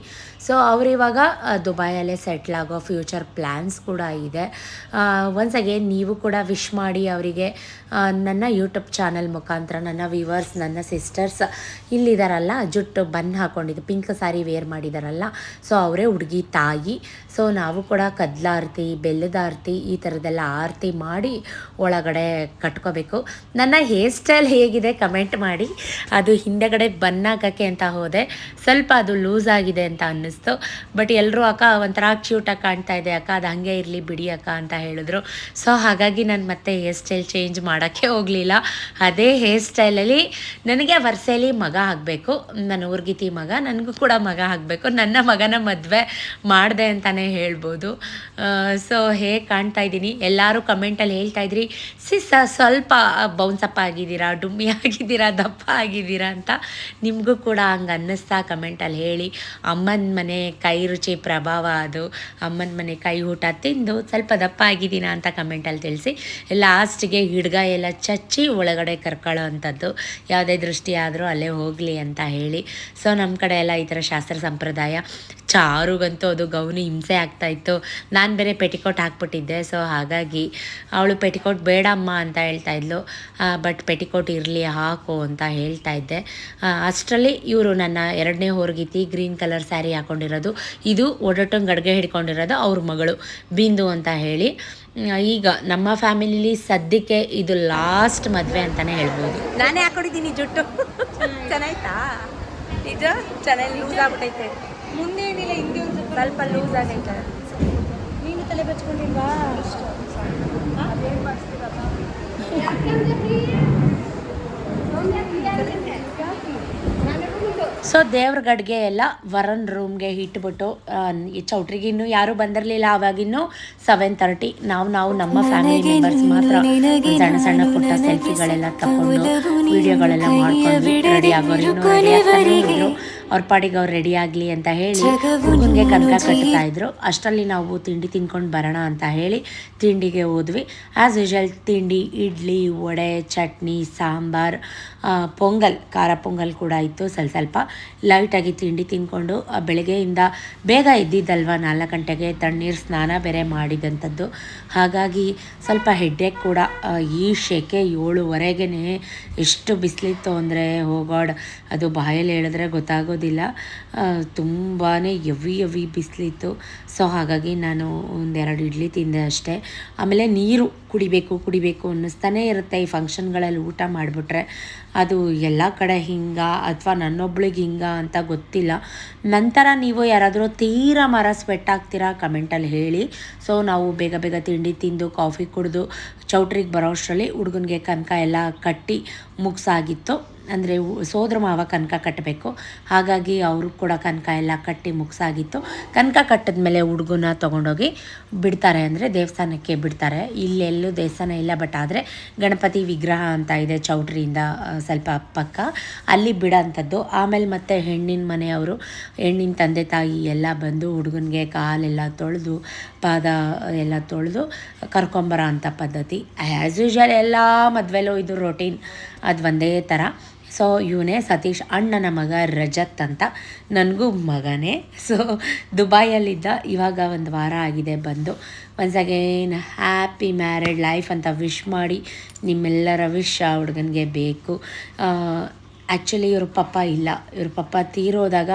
ಸೊ ಅವರಿವಾಗ ದುಬೈಯಲ್ಲೇ ಸೆಟ್ಲ್ ಆಗೋ ಫ್ಯೂಚರ್ ಪ್ಲ್ಯಾನ್ಸ್ ಕೂಡ ಇದೆ. ಒನ್ಸ್ ಅಗೇನ್ ನೀವು ಕೂಡ ವಿಶ್ ಮಾಡಿ ಅವರಿಗೆ ನನ್ನ ಯೂಟ್ಯೂಬ್ ಚಾನಲ್ ಮುಖಾಂತರ, ನನ್ನ ವ್ಯೂವರ್ಸ್ ನನ್ನ ಸಿಸ್ಟರ್ಸ್ ಇಲ್ಲಿದ್ದಾರಲ್ಲ ಜುಟ್ಟು ಬನ್ ಹಾಕ್ಕೊಂಡಿದ್ದು ಪಿಂಕ್ ಸಾರಿ ವೇರ್ ಮಾಡಿದಾರಲ್ಲ ಸೊ ಅವರೇ ಹುಡುಗಿ, ತಾಯಿ. ಸೊ ನಾವು ಕೂಡ ಕದ್ಲಾರ್ತಿ ಬೆಲ್ಲದ ಆರತಿ, ಈ ಥರದ್ದೆಲ್ಲ ಆರತಿ ಮಾಡಿ ಒಳಗಡೆ ಕಟ್ಕೋಬೇಕು. ನನ್ನ ಹೇರ್ ಸ್ಟೈಲ್ ಹೇಗಿದೆ ಕಮೆಂಟ್ ಮಾಡಿ, ಅದು ಹಿಂದೆಗಡೆ ಬನ್ನಾಕಕ್ಕೆ ಅಂತ ಹೋದೆ. ಸ್ವಲ್ಪ ಅದು ಲೂಸ್ ಆಗಿದೆ ಅಂತ ಅನ್ನಿಸ್ತು. ಬಟ್ ಎಲ್ಲರೂ ಅಕ್ಕ, ಒಂಥರ ಕ್ಯೂಟಾಗಿ ಕಾಣ್ತಾ ಇದೆ ಅಕ್ಕ, ಅದು ಹಾಗೆ ಇರಲಿ ಬಿಡಿ ಅಕ್ಕ ಅಂತ ಹೇಳಿದ್ರು. ಸೊ ಹಾಗಾಗಿ ನಾನು ಮತ್ತೆ ಹೇರ್ ಸ್ಟೈಲ್ ಚೇಂಜ್ ಮಾಡೋಕ್ಕೆ ಹೋಗಲಿಲ್ಲ. ಅದೇ ಹೇರ್ ಸ್ಟೈಲಲ್ಲಿ ನನಗೆ ವರ್ಷಲಿ ಮಗ ಆಗಬೇಕು. ನನ್ನ ಊರ್ಗಿತಿ ಮಗ, ನನಗೂ ಕೂಡ ಮಗ ಆಗಬೇಕು. ನನ್ನ ಮಗನ ಮದುವೆ ಮಾಡಿದೆ ಅಂತಲೇ ಹೇಳ್ಬೋದು. ಸೊ ಹೇಗೆ ಕಾಣ್ತಾ ಇದ್ದೀನಿ? ಎಲ್ಲರೂ ಕಮೆಂಟಲ್ಲಿ ಹೇಳ್ತಾ ಇದ್ರಿ. ಸಿಸ್ ಸ್ವಲ್ಪ ಬೌನ್ಸಪ್ಪ ಆಗಿದ್ದೀರಾ? ಡುಮ್ಮಿ ಆಗಿದ್ದೀರಾ? ದಪ್ಪ ಆಗಿದ್ದೀರಾ ಅಂತ ನಿಮಗೂ ಕೂಡ ಹಂಗೆ ಅನ್ನಿಸ್ತಾ ಕಮೆಂಟಲ್ಲಿ ಹೇಳಿ. ಅಮ್ಮನ ಮನೆ ಕೈ ರುಚಿ ಪ್ರಭಾವ ಅದು. ಅಮ್ಮನ ಮನೆ ಕೈ ಊಟ ತಿಂದು ಸ್ವಲ್ಪ ದಪ್ಪ ಆಗಿದ್ದೀನಾ ಅಂತ ಕಮೆಂಟಲ್ಲಿ ತಿಳಿಸಿ. ಲಾಸ್ಟಿಗೆ ಹಿಡ್ಗ ಎಲ್ಲ ಚಚ್ಚಿ ಒಳಗಡೆ ಕರ್ಕೊಳ್ಳೋ ಅಂಥದ್ದು ಯಾವುದೇ ದೃಷ್ಟಿ ಆದರೂ ಅಲ್ಲೇ ಹೋಗಲಿ ಅಂತ ಹೇಳಿ. ಸೊ ನಮ್ಮ ಕಡೆ ಎಲ್ಲ ಈ ಥರ ಶಾಸ್ತ್ರ ಸಂಪ್ರದಾಯ. ಚಾರುಗಂತೂ ಅದು ಗೌನಿ ಹಿಂಸೆ ಆಗ್ತಾಯಿತ್ತು ನಾನು ಬೇರೆ ಪೆಟಿಕೋಟ್ ಹಾಕ್ಬಿಟ್ಟಿದ್ದೆ. ಸೊ ಹಾಗಾಗಿ ಅವಳು ಪೆಟಿಕೋಟ್ ಬೇಡಮ್ಮ ಅಂತ ಹೇಳ್ತಾ ಇದ್ಲು. ಬಟ್ ಪೆಟಿಕೋಟ್ ಇರಲಿ ಹಾಕು ಅಂತ ಹೇಳ್ತಾ ಇದ್ದೆ. ಅಷ್ಟರಲ್ಲಿ ಇವರು ನನ್ನ ಎರಡನೇ ಹೊರಗಿತಿ ಗ್ರೀನ್ ಕಲರ್ ಸ್ಯಾರಿ ಹಾಕೊಂಡಿರೋದು. ಇದು ಒಡಟಂಗೆ ಗಡ್ಗೆ ಹಿಡ್ಕೊಂಡಿರೋದು ಅವ್ರ ಮಗಳು ಬಿಂದು ಅಂತ ಹೇಳಿ. ಈಗ ನಮ್ಮ ಫ್ಯಾಮಿಲಿಲಿ ಸದ್ಯಕ್ಕೆ ಇದು ಲಾಸ್ಟ್ ಮದುವೆ ಅಂತಾನೆ ಹೇಳ್ಬೋದು. ನಾನೇ ಹಾಕೊಂಡಿದ್ದೀನಿ ಜುಟ್ಟು. ಚೆನ್ನಾಯ್ತಾ? ನಿಜ ಚೆನ್ನಾಗಿ ಲೂಸ್ ಆಗ್ಬಿಟ್ಟೈತೆ. ಮುಂದೆ ಏನಿಲ್ಲ ಹಿಂದೆ ಒಂದು ಸ್ವಲ್ಪ ಲೂಸ್ ಆಗೈತೆ. ನೀನು ತಲೆ ಬಚ್ಕೊಂಡಿಲ್ವಾ? ಸೊ ದೇವ್ರ ಗಡ್ಗೆ ಎಲ್ಲ ವರನ್ ರೂಮ್ಗೆ ಇಟ್ಬಿಟ್ಟು ಚೌಟ್ರಿಗೆ ಇನ್ನೂ ಯಾರೂ ಬಂದಿರಲಿಲ್ಲ ಅವಾಗಿನ್ನೂ ಸೆವೆನ್ ತರ್ಟಿ ನಾವು ನಾವು ನಮ್ಮ ಫ್ಯಾಮಿಲಿ ಮೆಂಬರ್ಸ್ ಮಾತ್ರ ಸಣ್ಣ ಸಣ್ಣ ಪುಟ್ಟ ಸೆಲ್ಫಿಗಳೆಲ್ಲ ತಗೊಂಡು ವಿಡಿಯೋಗಳೆಲ್ಲ ಮಾಡ್ಕೊಂಡು ರೆಡಿ ಆಗೋರು ಇನ್ನೂ ರೆಡಿ ಅವ್ರ ಪಾಡಿಗೆ ಅವ್ರು ರೆಡಿ ಆಗ್ಲಿ ಅಂತ ಹೇಳಿ ಹುಡುಗನಿಗೆ ಕನಕ ಕಟ್ತಾ ಇದ್ರು. ಅಷ್ಟರಲ್ಲಿ ನಾವು ತಿಂಡಿ ತಿನ್ಕೊಂಡು ಬರೋಣ ಅಂತ ಹೇಳಿ ತಿಂಡಿಗೆ ಹೋದ್ವಿ. ಆ್ಯಸ್ ಯೂಶಲ್ ತಿಂಡಿ ಇಡ್ಲಿ ವಡೆ ಚಟ್ನಿ ಸಾಂಬಾರ್ ಪೊಂಗಲ್ ಖಾರ ಪೊಂಗಲ್ ಕೂಡ ಇತ್ತು ಸ್ವಲ್ಪ ಸ್ವಲ್ಪ. ಲೈಟಾಗಿ ತಿಂಡಿ ತಿನ್ಕೊಂಡು ಬೆಳಗ್ಗೆಯಿಂದ ಬೇಗ ಇದ್ದಿದ್ದಲ್ವ ನಾಲ್ಕು ಗಂಟೆಗೆ ತಣ್ಣೀರು ಸ್ನಾನ ಬೇರೆ ಮಾಡಿದಂಥದ್ದು. ಹಾಗಾಗಿ ಸ್ವಲ್ಪ ಹೆಡ್ಡೇಕ್ ಕೂಡ ಈ ಶೆಕೆ ಏಳುವರೆಗೆ ಎಷ್ಟು ಬಿಸಿಲಿತ್ತು ಅಂದರೆ ಹೋಗಾಡ್ ಅದು ಬಾಯಲ್ಲಿ ಹೇಳಿದ್ರೆ ಗೊತ್ತಾಗೋದಿಲ್ಲ. ತುಂಬಾ ಎವಿ ಎವಿ ಬಿಸಿಲಿತ್ತು. ಸೊ ಹಾಗಾಗಿ ನಾನು ಒಂದೆರಡು ಇಡ್ಲಿ ತಿಂದೆ ಅಷ್ಟೇ. ಆಮೇಲೆ ನೀರು ಕುಡಿಬೇಕು ಕುಡಿಬೇಕು ಅನ್ನಿಸ್ತಾನೇ ಇರುತ್ತೆ ಈ ಫಂಕ್ಷನ್ಗಳಲ್ಲಿ ಊಟ ಮಾಡಿಬಿಟ್ರೆ. ಅದು ಎಲ್ಲ ಕಡೆ ಹಿಂಗ ಅಥವಾ ನನ್ನೊಬ್ಳಿಗೆ ಹಿಂಗ ಅಂತ ಗೊತ್ತಿಲ್ಲ. ನಂತರ ನೀವು ಯಾರಾದರೂ ತೀರ ಮರ ಸ್ವೆಟ್ ಆಗ್ತೀರಾ ಕಮೆಂಟಲ್ಲಿ ಹೇಳಿ. ಸೊ ನಾವು ಬೇಗ ಬೇಗ ತಿಂಡಿ ತಿಂದು ಕಾಫಿ ಕುಡಿದು, ಚೌಟ್ರಿಗೆ ಬರೋ ಅಷ್ಟರಲ್ಲಿ ಹುಡುಗನಿಗೆ ಕನಕ ಎಲ್ಲ ಕಟ್ಟಿ ಮುಗಿಸಾಗಿತ್ತು. ಅಂದರೆ ಸೋದ್ರ ಮಾವ ಕನಕ ಕಟ್ಟಬೇಕು ಹಾಗಾಗಿ ಅವರು ಕೂಡ ಕನಕ ಎಲ್ಲ ಕಟ್ಟಿ ಮುಗಿಸಾಗಿತ್ತು. ಕನಕ ಕಟ್ಟಿದ ಮೇಲೆ ಹುಡುಗನ ತೊಗೊಂಡೋಗಿ ಬಿಡ್ತಾರೆ ಅಂದರೆ ದೇವಸ್ಥಾನಕ್ಕೆ ಬಿಡ್ತಾರೆ. ಇಲ್ಲೆಲ್ಲೂ ದೇವಸ್ಥಾನ ಇಲ್ಲ ಬಟ್ ಆದರೆ ಗಣಪತಿ ವಿಗ್ರಹ ಅಂತ ಇದೆ ಚೌಟ್ರಿಯಿಂದ ಸ್ವಲ್ಪ ಪಕ್ಕ. ಅಲ್ಲಿ ಬಿಡೋಂಥದ್ದು. ಆಮೇಲೆ ಮತ್ತೆ ಹೆಣ್ಣಿನ ಮನೆಯವರು, ಹೆಣ್ಣಿನ ತಂದೆ ತಾಯಿ ಎಲ್ಲ ಬಂದು ಹುಡುಗನಿಗೆ ಕಾಲೆಲ್ಲ ತೊಳೆದು, ಪಾದ ಎಲ್ಲ ತೊಳೆದು ಕರ್ಕೊಂಬರೋ ಅಂಥ ಪದ್ಧತಿ. ಆ್ಯಸ್ ಯೂಶ್ವಲ್ ಎಲ್ಲ ಮದುವೆಲೂ ಇದು ರೊಟೀನ್ ಅದು ಒಂದೇ ಥರ. ಸೊ ಇವನೇ ಸತೀಶ್ ಅಣ್ಣನ ಮಗ ರಜತ್ ಅಂತ. ನನಗೂ ಮಗನೇ. ಸೊ ದುಬಾಯಲ್ಲಿದ್ದ ಇವಾಗ ಒಂದು ವಾರ ಆಗಿದೆ ಬಂದು. Once again happy married life ಅಂತ ವಿಶ್ ಮಾಡಿ ನಿಮ್ಮೆಲ್ಲರ ವಿಶ್ ಆ ಹುಡುಗನಿಗೆ ಬೇಕು. ಆ್ಯಕ್ಚುಲಿ ಇವ್ರ ಪಪ್ಪ ಇಲ್ಲ. ಇವ್ರ ಪಪ್ಪ ತೀರೋದಾಗ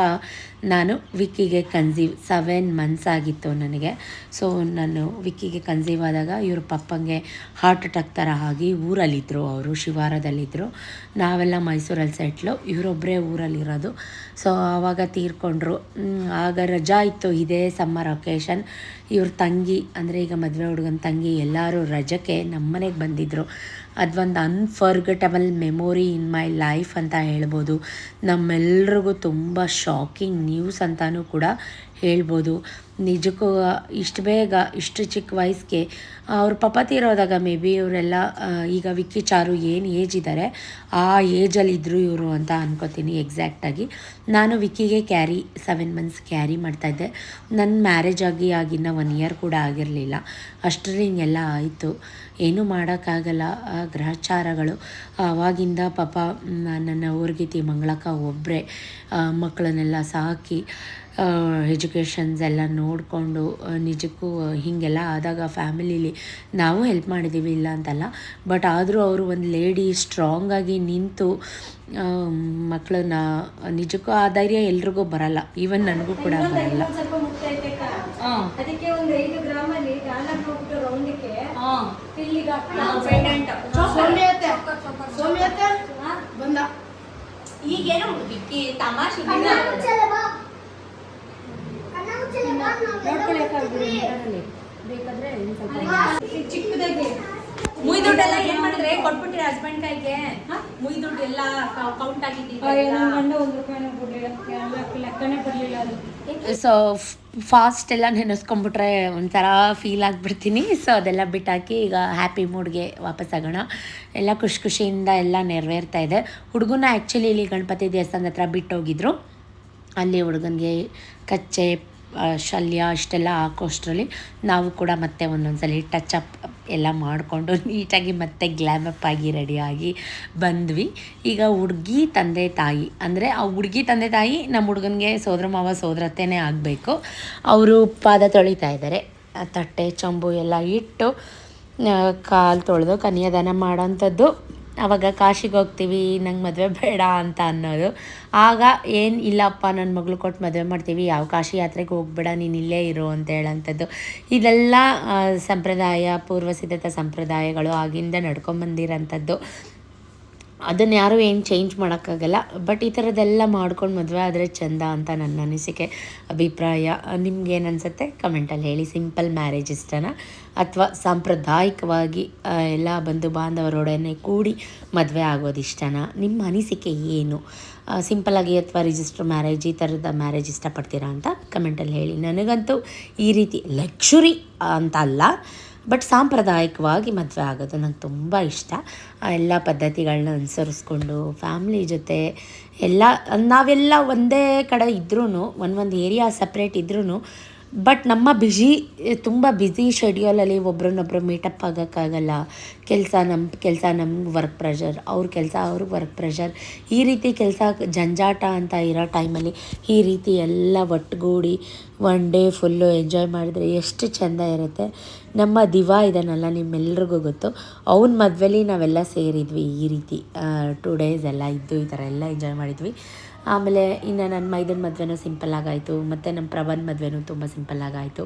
ನಾನು ವಿಕ್ಕಿಗೆ ಕನ್ಸೀವ್ ಸೆವೆನ್ ಮಂತ್ಸ್ ಆಗಿತ್ತು ನನಗೆ. ಸೊ ನಾನು ವಿಕ್ಕಿಗೆ ಕನ್ಸೀವ್ ಆದಾಗ ಇವ್ರ ಪಪ್ಪಂಗೆ ಹಾರ್ಟ್ ಅಟ್ಯಾಕ್ ಥರ ಆಗಿ ಊರಲ್ಲಿದ್ದರು ಅವರು ಶಿವಾರದಲ್ಲಿದ್ದರು ನಾವೆಲ್ಲ ಮೈಸೂರಲ್ಲಿ ಸೆಟ್ಲು ಇವರೊಬ್ಬರೇ ಊರಲ್ಲಿರೋದು. ಸೊ ಆವಾಗ ತೀರ್ಕೊಂಡ್ರು. ಆಗ ರಜಾ ಇತ್ತು. ಇದೇ ಸಮ್ಮರ್ ಒಕೇಶನ್ ಇವ್ರ ತಂಗಿ, ಅಂದರೆ ಈಗ ಮದುವೆ ಹುಡುಗನ ತಂಗಿ ಎಲ್ಲರೂ ರಜಕ್ಕೆ ನಮ್ಮನೆಗೆ ಬಂದಿದ್ದರು ಅದೊಂದು ಅನ್ಫರ್ಗಟಬಲ್ ಮೆಮೊರಿ ಇನ್ ಮೈ ಲೈಫ್ ಅಂತ ಹೇಳ್ಬೋದು. ನಮ್ಮೆಲ್ರಿಗೂ ತುಂಬ ಶಾಕಿಂಗ್ ನ್ಯೂಸ್ ಅಂತಲೂ ಕೂಡ ಹೇಳ್ಬೋದು. ನಿಜಕ್ಕೂ ಇಷ್ಟು ಬೇಗ, ಇಷ್ಟು ಚಿಕ್ಕ ವಯಸ್ಸಿಗೆ ಅವ್ರ ಪಾಪ ತೀರೋದಾಗ ಮೇ ಬಿ ಇವರೆಲ್ಲ ಈಗ ವಿಕ್ಕಿ, ಚಾರು ಏನು ಏಜ್ ಇದ್ದಾರೆ ಆ ಏಜಲ್ಲಿ ಇದ್ದರು ಇವರು ಅಂತ ಅನ್ಕೋತೀನಿ ಎಕ್ಸಾಕ್ಟಾಗಿ ನಾನು ವಿಕ್ಕಿಗೆ ಕ್ಯಾರಿ ಸೆವೆನ್ ಮಂತ್ಸ್ ಕ್ಯಾರಿ ಮಾಡ್ತಾಯಿದ್ದೆ ನನ್ನ ಮ್ಯಾರೇಜ್ ಆಗಿ, ಆಗಿನ್ನ ಒನ್ ಇಯರ್ ಕೂಡ ಆಗಿರಲಿಲ್ಲ. ಅಷ್ಟರಲ್ಲಿ ಹಿಂಗೆಲ್ಲ ಆಯಿತು. ಏನೂ ಮಾಡೋಕ್ಕಾಗಲ್ಲ. ಗ್ರಹಚಾರಗಳು. ಆವಾಗಿಂದ ಪಾಪ ನನ್ನ ಊರ್ಗಿತಿ ಮಂಗಳಕ್ಕ ಒಬ್ಬರೇ ಮಕ್ಕಳನ್ನೆಲ್ಲ ಸಾಕಿ ಎಜುಕೇಷನ್ಸ್ ಎಲ್ಲ ನೋಡಿಕೊಂಡು ನಿಜಕ್ಕೂ ಹೀಗೆಲ್ಲ ಆದಾಗ ಫ್ಯಾಮಿಲಿಲಿ ನಾವು ಹೆಲ್ಪ್ ಮಾಡಿದ್ದೀವಿ ಇಲ್ಲ ಅಂತಲ್ಲ. ಬಟ್ ಆದರೂ ಅವರು ಒಂದು ಲೇಡಿ ಸ್ಟ್ರಾಂಗಾಗಿ ನಿಂತು ಮಕ್ಕಳನ್ನ ನಿಜಕ್ಕೂ ಆ ಧೈರ್ಯ ಎಲ್ರಿಗೂ ಬರಲ್ಲ. ಈವನ್ ನನಗೂ ಕೂಡ ಬರಲ್ಲ. ಅದಕ್ಕೆ ಒಂದು ಐದು ಹೋಗ್ಬಿಟ್ಟು ಪೆಂಡೆಂಟ್ ಈಗೇನು ವಿಕ್ಕಿ ತಮಾಷೆ ಕಣ್ಣ ಮುಚ್ಚಲ್ಲ ಬಾ ಕಣ್ಣ ಮುಚ್ಚಲ್ಲ ಬಾ ನಾವೆಲ್ಲ ಬೇಕಾದ್ರೆ ಚಿಕ್ಕದಾಗಿ ಮುಯ್ ದುಡ್ಡೆಲ್ಲ ಏನ್ ಮಾಡಿದ್ರೆ? ಕೊಟ್ಬಿಟ್ರಿ ಹಸ್ಬೆಂಡ್ ಕೈಗೆ. ಮುಯ್ ದುಡ್ಡು ಎಲ್ಲ ಕೌಂಟ್ ಆಗಿದ್ದೀವಿ ಸೊ ಫಾಸ್ಟ್ ಎಲ್ಲ ನೆನೆಸ್ಕೊಂಡ್ಬಿಟ್ರೆ ಒಂಥರ ಫೀಲ್ ಆಗಿಬಿಡ್ತೀನಿ. ಸೊ ಅದೆಲ್ಲ ಬಿಟ್ಟಾಕಿ ಈಗ ಹ್ಯಾಪಿ ಮೂಡ್ಗೆ ವಾಪಸ್ ಆಗೋಣ. ಎಲ್ಲ ಖುಷಿ ಖುಷಿಯಿಂದ ಎಲ್ಲ ನೆರವೇರ್ತಾ ಇದೆ. ಹುಡುಗನ ಆ್ಯಕ್ಚುಲಿ ಇಲ್ಲಿ ಗಣಪತಿ ದೇವಸ್ಥಾನದ ಹತ್ರ ಬಿಟ್ಟೋಗಿದ್ರು. ಅಲ್ಲಿ ಹುಡುಗನಿಗೆ ಕಚ್ಚೆ ಶಲ್ಯ ಇಷ್ಟೆಲ್ಲ ಹಾಕೋಷ್ಟರಲ್ಲಿ ನಾವು ಕೂಡ ಮತ್ತೆ ಒಂದೊಂದ್ಸಲಿ ಟಚ್ ಅಪ್ ಎಲ್ಲ ಮಾಡಿಕೊಂಡು ನೀಟಾಗಿ ಮತ್ತೆ ಗ್ಲಾಮಪ್ ಆಗಿ ರೆಡಿಯಾಗಿ ಬಂದ್ವಿ. ಈಗ ಹುಡುಗಿ ತಂದೆ ತಾಯಿ, ಅಂದರೆ ಆ ಹುಡುಗಿ ತಂದೆ ತಾಯಿ ನಮ್ಮ ಹುಡುಗನಿಗೆ ಸೋದರ ಮಾವ ಸೋದರತ್ತೇನೆ ಆಗಬೇಕು. ಅವರು ಪಾದ ತೊಳಿತಾ ಇದ್ದಾರೆ. ತಟ್ಟೆ, ಚೊಂಬು ಎಲ್ಲ ಇಟ್ಟು ಕಾಲು ತೊಳೆದು ಕನ್ಯಾದಾನ ಮಾಡೋಂಥದ್ದು. ಆವಾಗ ಕಾಶಿಗೆ ಹೋಗ್ತೀವಿ, ನಂಗೆ ಮದುವೆ ಬೇಡ ಅಂತ ಅನ್ನೋದು. ಆಗ ಏನು ಇಲ್ಲಪ್ಪ ನನ್ನ ಮಗಳು ಕೊಟ್ಟು ಮದುವೆ ಮಾಡ್ತೀವಿ, ಯಾವ ಕಾಶಿ ಯಾತ್ರೆಗೆ ಹೋಗ್ಬೇಡ, ನೀನು ಇಲ್ಲೇ ಇರು ಅಂತ ಹೇಳೋಂಥದ್ದು ಇದೆಲ್ಲ ಸಂಪ್ರದಾಯ ಪೂರ್ವ ಸಿದ್ಧತಾ ಸಂಪ್ರದಾಯಗಳು ಆಗಿಂದ ನಡ್ಕೊಂಬಂದಿರೋಂಥದ್ದು ಅದನ್ನು ಯಾರೂ ಏನು ಚೇಂಜ್ ಮಾಡೋಕ್ಕಾಗಲ್ಲ. ಬಟ್ ಈ ಥರದ್ದೆಲ್ಲ ಮಾಡ್ಕೊಂಡು ಮದುವೆ ಆದರೆ ಚಂದ ಅಂತ ನನ್ನ ಅನಿಸಿಕೆ, ಅಭಿಪ್ರಾಯ ನಿಮ್ಗೇನು ಅನಿಸುತ್ತೆ? ಕಮೆಂಟಲ್ಲಿ ಹೇಳಿ. ಸಿಂಪಲ್ ಮ್ಯಾರೇಜ್ ಇಷ್ಟನಾ? ಅಥವಾ ಸಾಂಪ್ರದಾಯಿಕವಾಗಿ ಎಲ್ಲ ಬಂಧು ಬಾಂಧವರೊಡನೆ ಕೂಡಿ ಮದುವೆ ಆಗೋದು ಇಷ್ಟನಾ? ನಿಮ್ಮ ಅನಿಸಿಕೆ ಏನು? ಸಿಂಪಲಾಗಿ ಅಥವಾ ರಿಜಿಸ್ಟರ್ ಮ್ಯಾರೇಜ್ ಈ ಥರದ ಮ್ಯಾರೇಜ್ ಇಷ್ಟಪಡ್ತೀರಾ ಅಂತ ಕಮೆಂಟಲ್ಲಿ ಹೇಳಿ. ನನಗಂತೂ ಈ ರೀತಿ ಲಕ್ಷುರಿ ಅಂತ ಅಲ್ಲ. ಬಟ್ ಸಾಂಪ್ರದಾಯಿಕವಾಗಿ ಮದುವೆ ಆಗೋದು ನಂಗೆ ತುಂಬ ಇಷ್ಟ. ಎಲ್ಲ ಪದ್ಧತಿಗಳನ್ನ ಅನುಸರಿಸ್ಕೊಂಡು ಫ್ಯಾಮ್ಲಿ ಜೊತೆ ಎಲ್ಲ, ನಾವೆಲ್ಲ ಒಂದೇ ಕಡೆ ಇದ್ರೂ ಒಂದೊಂದು ಏರಿಯಾ ಸಪ್ರೇಟ್ ಇದ್ರೂ ಬಟ್ ನಮ್ಮ ಬ್ಯುಸಿ ತುಂಬ ಬ್ಯುಸಿ ಶೆಡ್ಯೂಲಲ್ಲಿ ಒಬ್ರನ್ನೊಬ್ರು ಮೀಟಪ್ ಆಗೋಕ್ಕಾಗಲ್ಲ. ಕೆಲಸ ನಮ್ಮ ಕೆಲಸ ನಮ್ಗೆ ವರ್ಕ್ ಪ್ರೆಷರ್ ಅವ್ರ ಕೆಲಸ ಅವ್ರಿಗೆ ವರ್ಕ್ ಪ್ರೆಷರ್ ಈ ರೀತಿ ಕೆಲಸ ಜಂಜಾಟ ಅಂತ ಇರೋ ಟೈಮಲ್ಲಿ ಈ ರೀತಿ ಎಲ್ಲ ಒಟ್ಟುಗೂಡಿ ಒನ್ ಡೇ ಫುಲ್ಲು ಎಂಜಾಯ್ ಮಾಡಿದರೆ ಎಷ್ಟು ಚೆಂದ ಇರುತ್ತೆ. ನಮ್ಮ ದಿವಾ ಇದನ್ನೆಲ್ಲ ನಿಮ್ಮೆಲ್ರಿಗೂ ಗೊತ್ತು. ಅವನ ಮದುವೆಲಿ ನಾವೆಲ್ಲ ಸೇರಿದ್ವಿ ಈ ರೀತಿ ಟೂ ಡೇಸ್ ಎಲ್ಲ ಇದ್ದು ಈ ಥರ ಎಲ್ಲ ಎಂಜಾಯ್ ಮಾಡಿದ್ವಿ. ಆಮೇಲೆ ಇನ್ನು ನನ್ನ ಮೈದನ ಮದುವೆನೂ ಸಿಂಪಲ್ ಆಗಾಯಿತು, ಮತ್ತು ನಮ್ಮ ಪ್ರಬಂಧ ಮದುವೆನೂ ತುಂಬ ಸಿಂಪಲ್ ಆಗಾಯಿತು.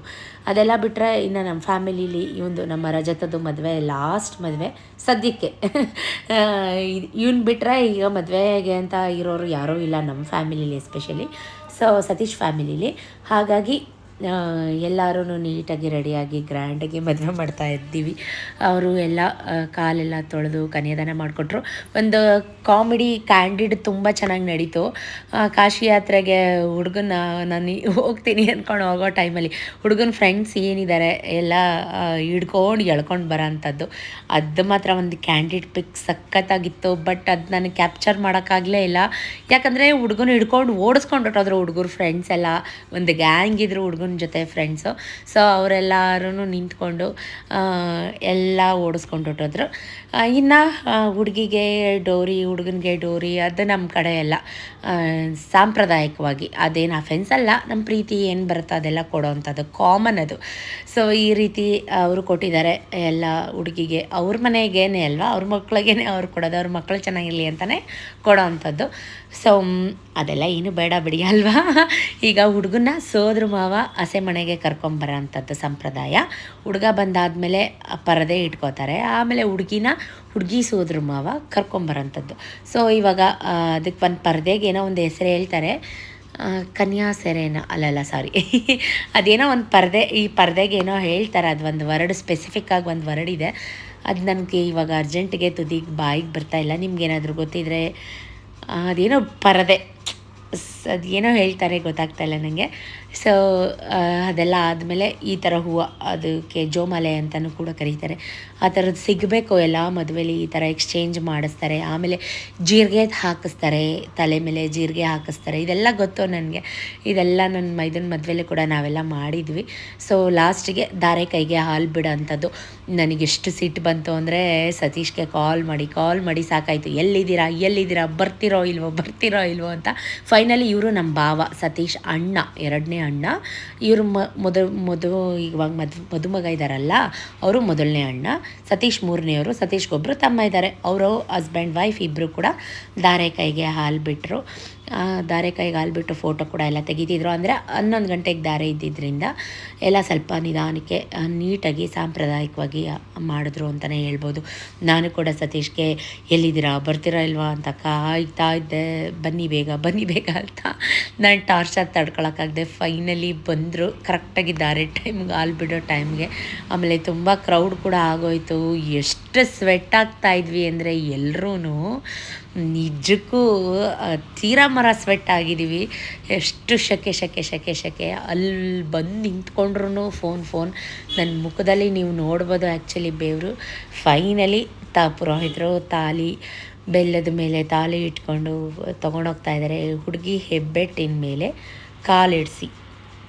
ಅದೆಲ್ಲ ಬಿಟ್ಟರೆ ಇನ್ನು ನಮ್ಮ ಫ್ಯಾಮಿಲೀಲಿ ಒಂದು ನಮ್ಮ ರಜತದ್ದು ಮದುವೆ ಲಾಸ್ಟ್ ಮದುವೆ ಸದ್ಯಕ್ಕೆ. ಇವನ್ ಬಿಟ್ಟರೆ ಈಗ ಮದುವೆಗೆ ಅಂತ ಇರೋರು ಯಾರೂ ಇಲ್ಲ ನಮ್ಮ ಫ್ಯಾಮಿಲಿಲಿ ಎಸ್ಪೆಷಲಿ ಸೊ ಸತೀಶ್ ಫ್ಯಾಮಿಲಿಲಿ ಹಾಗಾಗಿ ಎಲ್ಲರೂ ನೀಟಾಗಿ ರೆಡಿಯಾಗಿ ಗ್ರ್ಯಾಂಡಾಗಿ ಮದುವೆ ಮಾಡ್ತಾ ಇದ್ದೀವಿ. ಅವರು ಎಲ್ಲ ಕಾಲೆಲ್ಲ ತೊಳೆದು ಕನ್ಯಾದಾನ ಮಾಡಿಕೊಟ್ರು. ಒಂದು ಕಾಮಿಡಿ ಕ್ಯಾಂಡಿಡ್ ತುಂಬ ಚೆನ್ನಾಗಿ ನಡೀತು. ಕಾಶಿ ಯಾತ್ರೆಗೆ ಹುಡುಗನ ನಾನು ಹೋಗ್ತೀನಿ ಅಂದ್ಕೊಂಡು ಹೋಗೋ ಟೈಮಲ್ಲಿ ಹುಡುಗನ ಫ್ರೆಂಡ್ಸ್ ಏನಿದ್ದಾರೆ ಎಲ್ಲ ಹಿಡ್ಕೊಂಡು ಎಳ್ಕೊಂಡು ಬರೋ ಅಂಥದ್ದು. ಅದು ಮಾತ್ರ ಒಂದು ಕ್ಯಾಂಡಿಡ್ ಪಿಕ್ ಸಖತ್ತಾಗಿತ್ತು. ಬಟ್ ಅದು ನಾನು ಕ್ಯಾಪ್ಚರ್ ಮಾಡೋಕ್ಕಾಗಲೇ ಇಲ್ಲ. ಯಾಕಂದರೆ ಹುಡುಗನ ಹಿಡ್ಕೊಂಡು ಓಡಿಸ್ಕೊಂಡು ಹೊಟ್ಟೋದ್ರು ಹುಡುಗರು ಫ್ರೆಂಡ್ಸ್ ಎಲ್ಲ. ಒಂದು ಗ್ಯಾಂಗ್ ಇದ್ರು ಹುಡುಗನ ಜೊತೆ ಫ್ರೆಂಡ್ಸು ಸೊ ಅವರೆಲ್ಲರೂ ನಿಂತ್ಕೊಂಡು ಎಲ್ಲ ಓಡಿಸ್ಕೊಂಡು ಹೊಟ್ಟೋದ್ರು ಇನ್ನು ಹುಡುಗಿಗೆ ಡೋರಿ, ಹುಡುಗನಿಗೆ ಡೋರಿ, ಅದು ನಮ್ಮ ಕಡೆ ಎಲ್ಲ ಸಾಂಪ್ರದಾಯಿಕವಾಗಿ. ಅದೇನು ಅಫೆನ್ಸ್ ಅಲ್ಲ ನಮ್ಮ ಪ್ರೀತಿ ಏನು ಬರುತ್ತೋ ಅದೆಲ್ಲ ಕೊಡೋವಂಥದ್ದು ಕಾಮನ್ ಅದು. ಸೊ ಈ ರೀತಿ ಅವರು ಕೊಟ್ಟಿದ್ದಾರೆ, ಎಲ್ಲ ಹುಡುಗಿಗೆ. ಅವ್ರ ಮನೆಗೇನೆ ಅಲ್ವಾ, ಅವ್ರ ಮಕ್ಳಿಗೇನೆ ಅವ್ರು ಕೊಡೋದು, ಅವ್ರ ಮಕ್ಕಳು ಚೆನ್ನಾಗಿರಲಿ ಅಂತಲೇ ಕೊಡೋ ಅಂಥದ್ದು ಸೊ ಅದೆಲ್ಲ ಏನು ಬೇಡ ಬಿಡಿ, ಅಲ್ವಾ? ಈಗ ಹುಡುಗನ್ನ ಸೋದ್ರ ಮಾವ ಹಸೆ ಮನೆಗೆ ಕರ್ಕೊಂಬರೋ ಅಂಥದ್ದು ಸಂಪ್ರದಾಯ. ಹುಡುಗ ಬಂದಾದಮೇಲೆ ಪರದೆ ಇಟ್ಕೋತಾರೆ. ಆಮೇಲೆ ಹುಡುಗಿನ ಹುಡುಗಿ ಸೋದ್ರ ಮಾವ ಕರ್ಕೊಂಬರೋಂಥದ್ದು ಸೊ ಇವಾಗ ಅದಕ್ಕೆ ಒಂದು ಪರದೆಗೆ ಏನೋ ಒಂದು ಹೆಸರು ಹೇಳ್ತಾರೆ. ಕನ್ಯಾ ಸೆರೆನ, ಅಲ್ಲಲ್ಲ ಸಾರಿ *laughs* ಅದೇನೋ ಒಂದು ಪರದೆ, ಈ ಪರದೆಗೆ ಏನೋ ಹೇಳ್ತಾರೆ. ಅದು ಒಂದು ವರ್ಡ್ ಸ್ಪೆಸಿಫಿಕ್ಕಾಗಿ ಒಂದು ವರ್ಡ್ ಇದೆ. ಅದು ನನಗೆ ಇವಾಗ ಅರ್ಜೆಂಟಿಗೆ ತುದಿಗೆ ಬಾಯಿಗೆ ಬರ್ತಾ ಇಲ್ಲ. ನಿಮ್ಗೇನಾದರೂ ಗೊತ್ತಿದ್ರೆ ಅದೇನೋ ಪರದೆ. ಸ್- ಏನೋ ಹೇಳ್ತಾರೆ ಗೊತ್ತಾಗ್ತಾ ಇಲ್ಲ ನನಗೆ ಸೊ ಅದೆಲ್ಲ ಆದಮೇಲೆ ಈ ಥರ ಹೂವು ಅದಕ್ಕೆ ಜೋಮಾಲೆ ಅಂತಲೂ ಕೂಡ ಕರೀತಾರೆ. ಆ ಥರದ್ದು ಸಿಗಬೇಕು ಎಲ್ಲ ಮದುವೆಲಿ ಈ ಥರ ಎಕ್ಸ್ಚೇಂಜ್ ಮಾಡಿಸ್ತಾರೆ. ಆಮೇಲೆ ಜೀರಿಗೆ ಹಾಕಿಸ್ತಾರೆ, ತಲೆ ಮೇಲೆ ಜೀರಿಗೆ ಹಾಕಿಸ್ತಾರೆ. ಇದೆಲ್ಲ ಗೊತ್ತು ನನಗೆ. ಇದೆಲ್ಲ ನನ್ನ ಮೈದನ ಮದುವೆಲಿ ಕೂಡ ನಾವೆಲ್ಲ ಮಾಡಿದ್ವಿ. ಸೊ ಲಾಸ್ಟಿಗೆ ದಾರೆ ಕೈಗೆ ಹಾಲು ಬಿಡೋ ಅಂಥದ್ದು ನನಗೆಷ್ಟು ಸಿಟ್ಟು ಬಂತು ಅಂದರೆ ಸತೀಶ್ಗೆ ಕಾಲ್ ಮಾಡಿ ಕಾಲ್ ಮಾಡಿ ಸಾಕಾಯಿತು. ಎಲ್ಲಿದ್ದೀರಾ ಎಲ್ಲಿದ್ದೀರಾ, ಬರ್ತಿರೋ ಇಲ್ವೋ ಬರ್ತಿರೋ ಇಲ್ವೋ ಅಂತ ಫೈನಲಿ ಇವರು ನಮ್ಮ ಭಾವ ಸತೀಶ್ ಅಣ್ಣ, ಎರಡನೇ ಅಣ್ಣ. ಇವರು ಮೊದ ಮೊದ, ಇವಾಗ ಮದ್, ಮದುಮಗ ಇದ್ದಾರಲ್ಲ ಅವರು ಮೊದಲನೇ ಅಣ್ಣ. ಸತೀಶ್ ಮೂರನೇವರು ಸತೀಶ್ಗೊಬ್ಬರು ತಮ್ಮ ಇದ್ದಾರೆ ಅವರು ಹಸ್ಬೆಂಡ್ ವೈಫ್ ಇಬ್ಬರು ಕೂಡ ದಾರೆ ಕೈಗೆ ಹಾಲು ಬಿಟ್ಟರು ದಾರೆ ಕೈಗೆ ಹಾಲ್ಬಿಟ್ಟು ಫೋಟೋ ಕೂಡ ಎಲ್ಲ ತೆಗಿತಿದ್ರು. ಅಂದರೆ ಹನ್ನೊಂದು ಗಂಟೆಗೆ ದಾರೆ ಇದ್ದಿದ್ದರಿಂದ ಎಲ್ಲ ಸ್ವಲ್ಪ ನಿಧಾನಕ್ಕೆ ನೀಟಾಗಿ ಸಾಂಪ್ರದಾಯಿಕವಾಗಿ ಮಾಡಿದ್ರು ಅಂತಲೇ ಹೇಳ್ಬೋದು. ನಾನು ಕೂಡ ಸತೀಶ್ಗೆ ಎಲ್ಲಿದ್ದೀರಾ? ಬರ್ತೀರಾ ಇಲ್ವಾ ಅಂತ ಕಾಯ್ತಾ ಇದ್ದೆ. ಬನ್ನಿ ಬೇಗ ಬನ್ನಿ ಬೇಗ ಅಂತ. ನಾನು ಟಾರ್ಚರ್ ತಡ್ಕೊಳಕ್ಕಾಗದೆ ಫೈನಲಿ ಬಂದರು. ಕರೆಕ್ಟಾಗಿ ದಾರೆ ಟೈಮ್ಗೆ ಹಾಲು ಬಿಡೋ ಟೈಮ್ಗೆ ಆಮೇಲೆ ತುಂಬ ಕ್ರೌಡ್ ಕೂಡ ಆಗೋಯ್ತು. ಎಷ್ಟು ಸ್ವೆಟ್ ಆಗ್ತಾ ಇದ್ವಿ ಅಂದರೆ ಎಲ್ಲರೂ ನಿಜಕ್ಕೂ ತೀರಾ ಮರ ಸ್ವೆಟ್ ಆಗಿದ್ದೀವಿ ಎಷ್ಟು ಶಕೆ ಶಕೆ ಶಕೆ ಶಕೆ. ಅಲ್ಲಿ ಬಂದು ನಿಂತ್ಕೊಂಡ್ರು ಫೋನ್ ಫೋನ್ ನನ್ನ ಮುಖದಲ್ಲಿ ನೀವು ನೋಡ್ಬೋದು ಆ್ಯಕ್ಚುಲಿ ಬೇವರು. ಫೈನಲಿ ತಾ ಪುರೋಹಿತರು ತಾಲಿ, ಬೆಲ್ಲದ ಮೇಲೆ ತಾಲಿ ಇಟ್ಕೊಂಡು ತೊಗೊಂಡೋಗ್ತಾ ಇದ್ದಾರೆ ಹುಡುಗಿ ಹೆಬ್ಬೆಟ್ಟಿನ ಮೇಲೆ ಕಾಲಿಡಿಸಿ.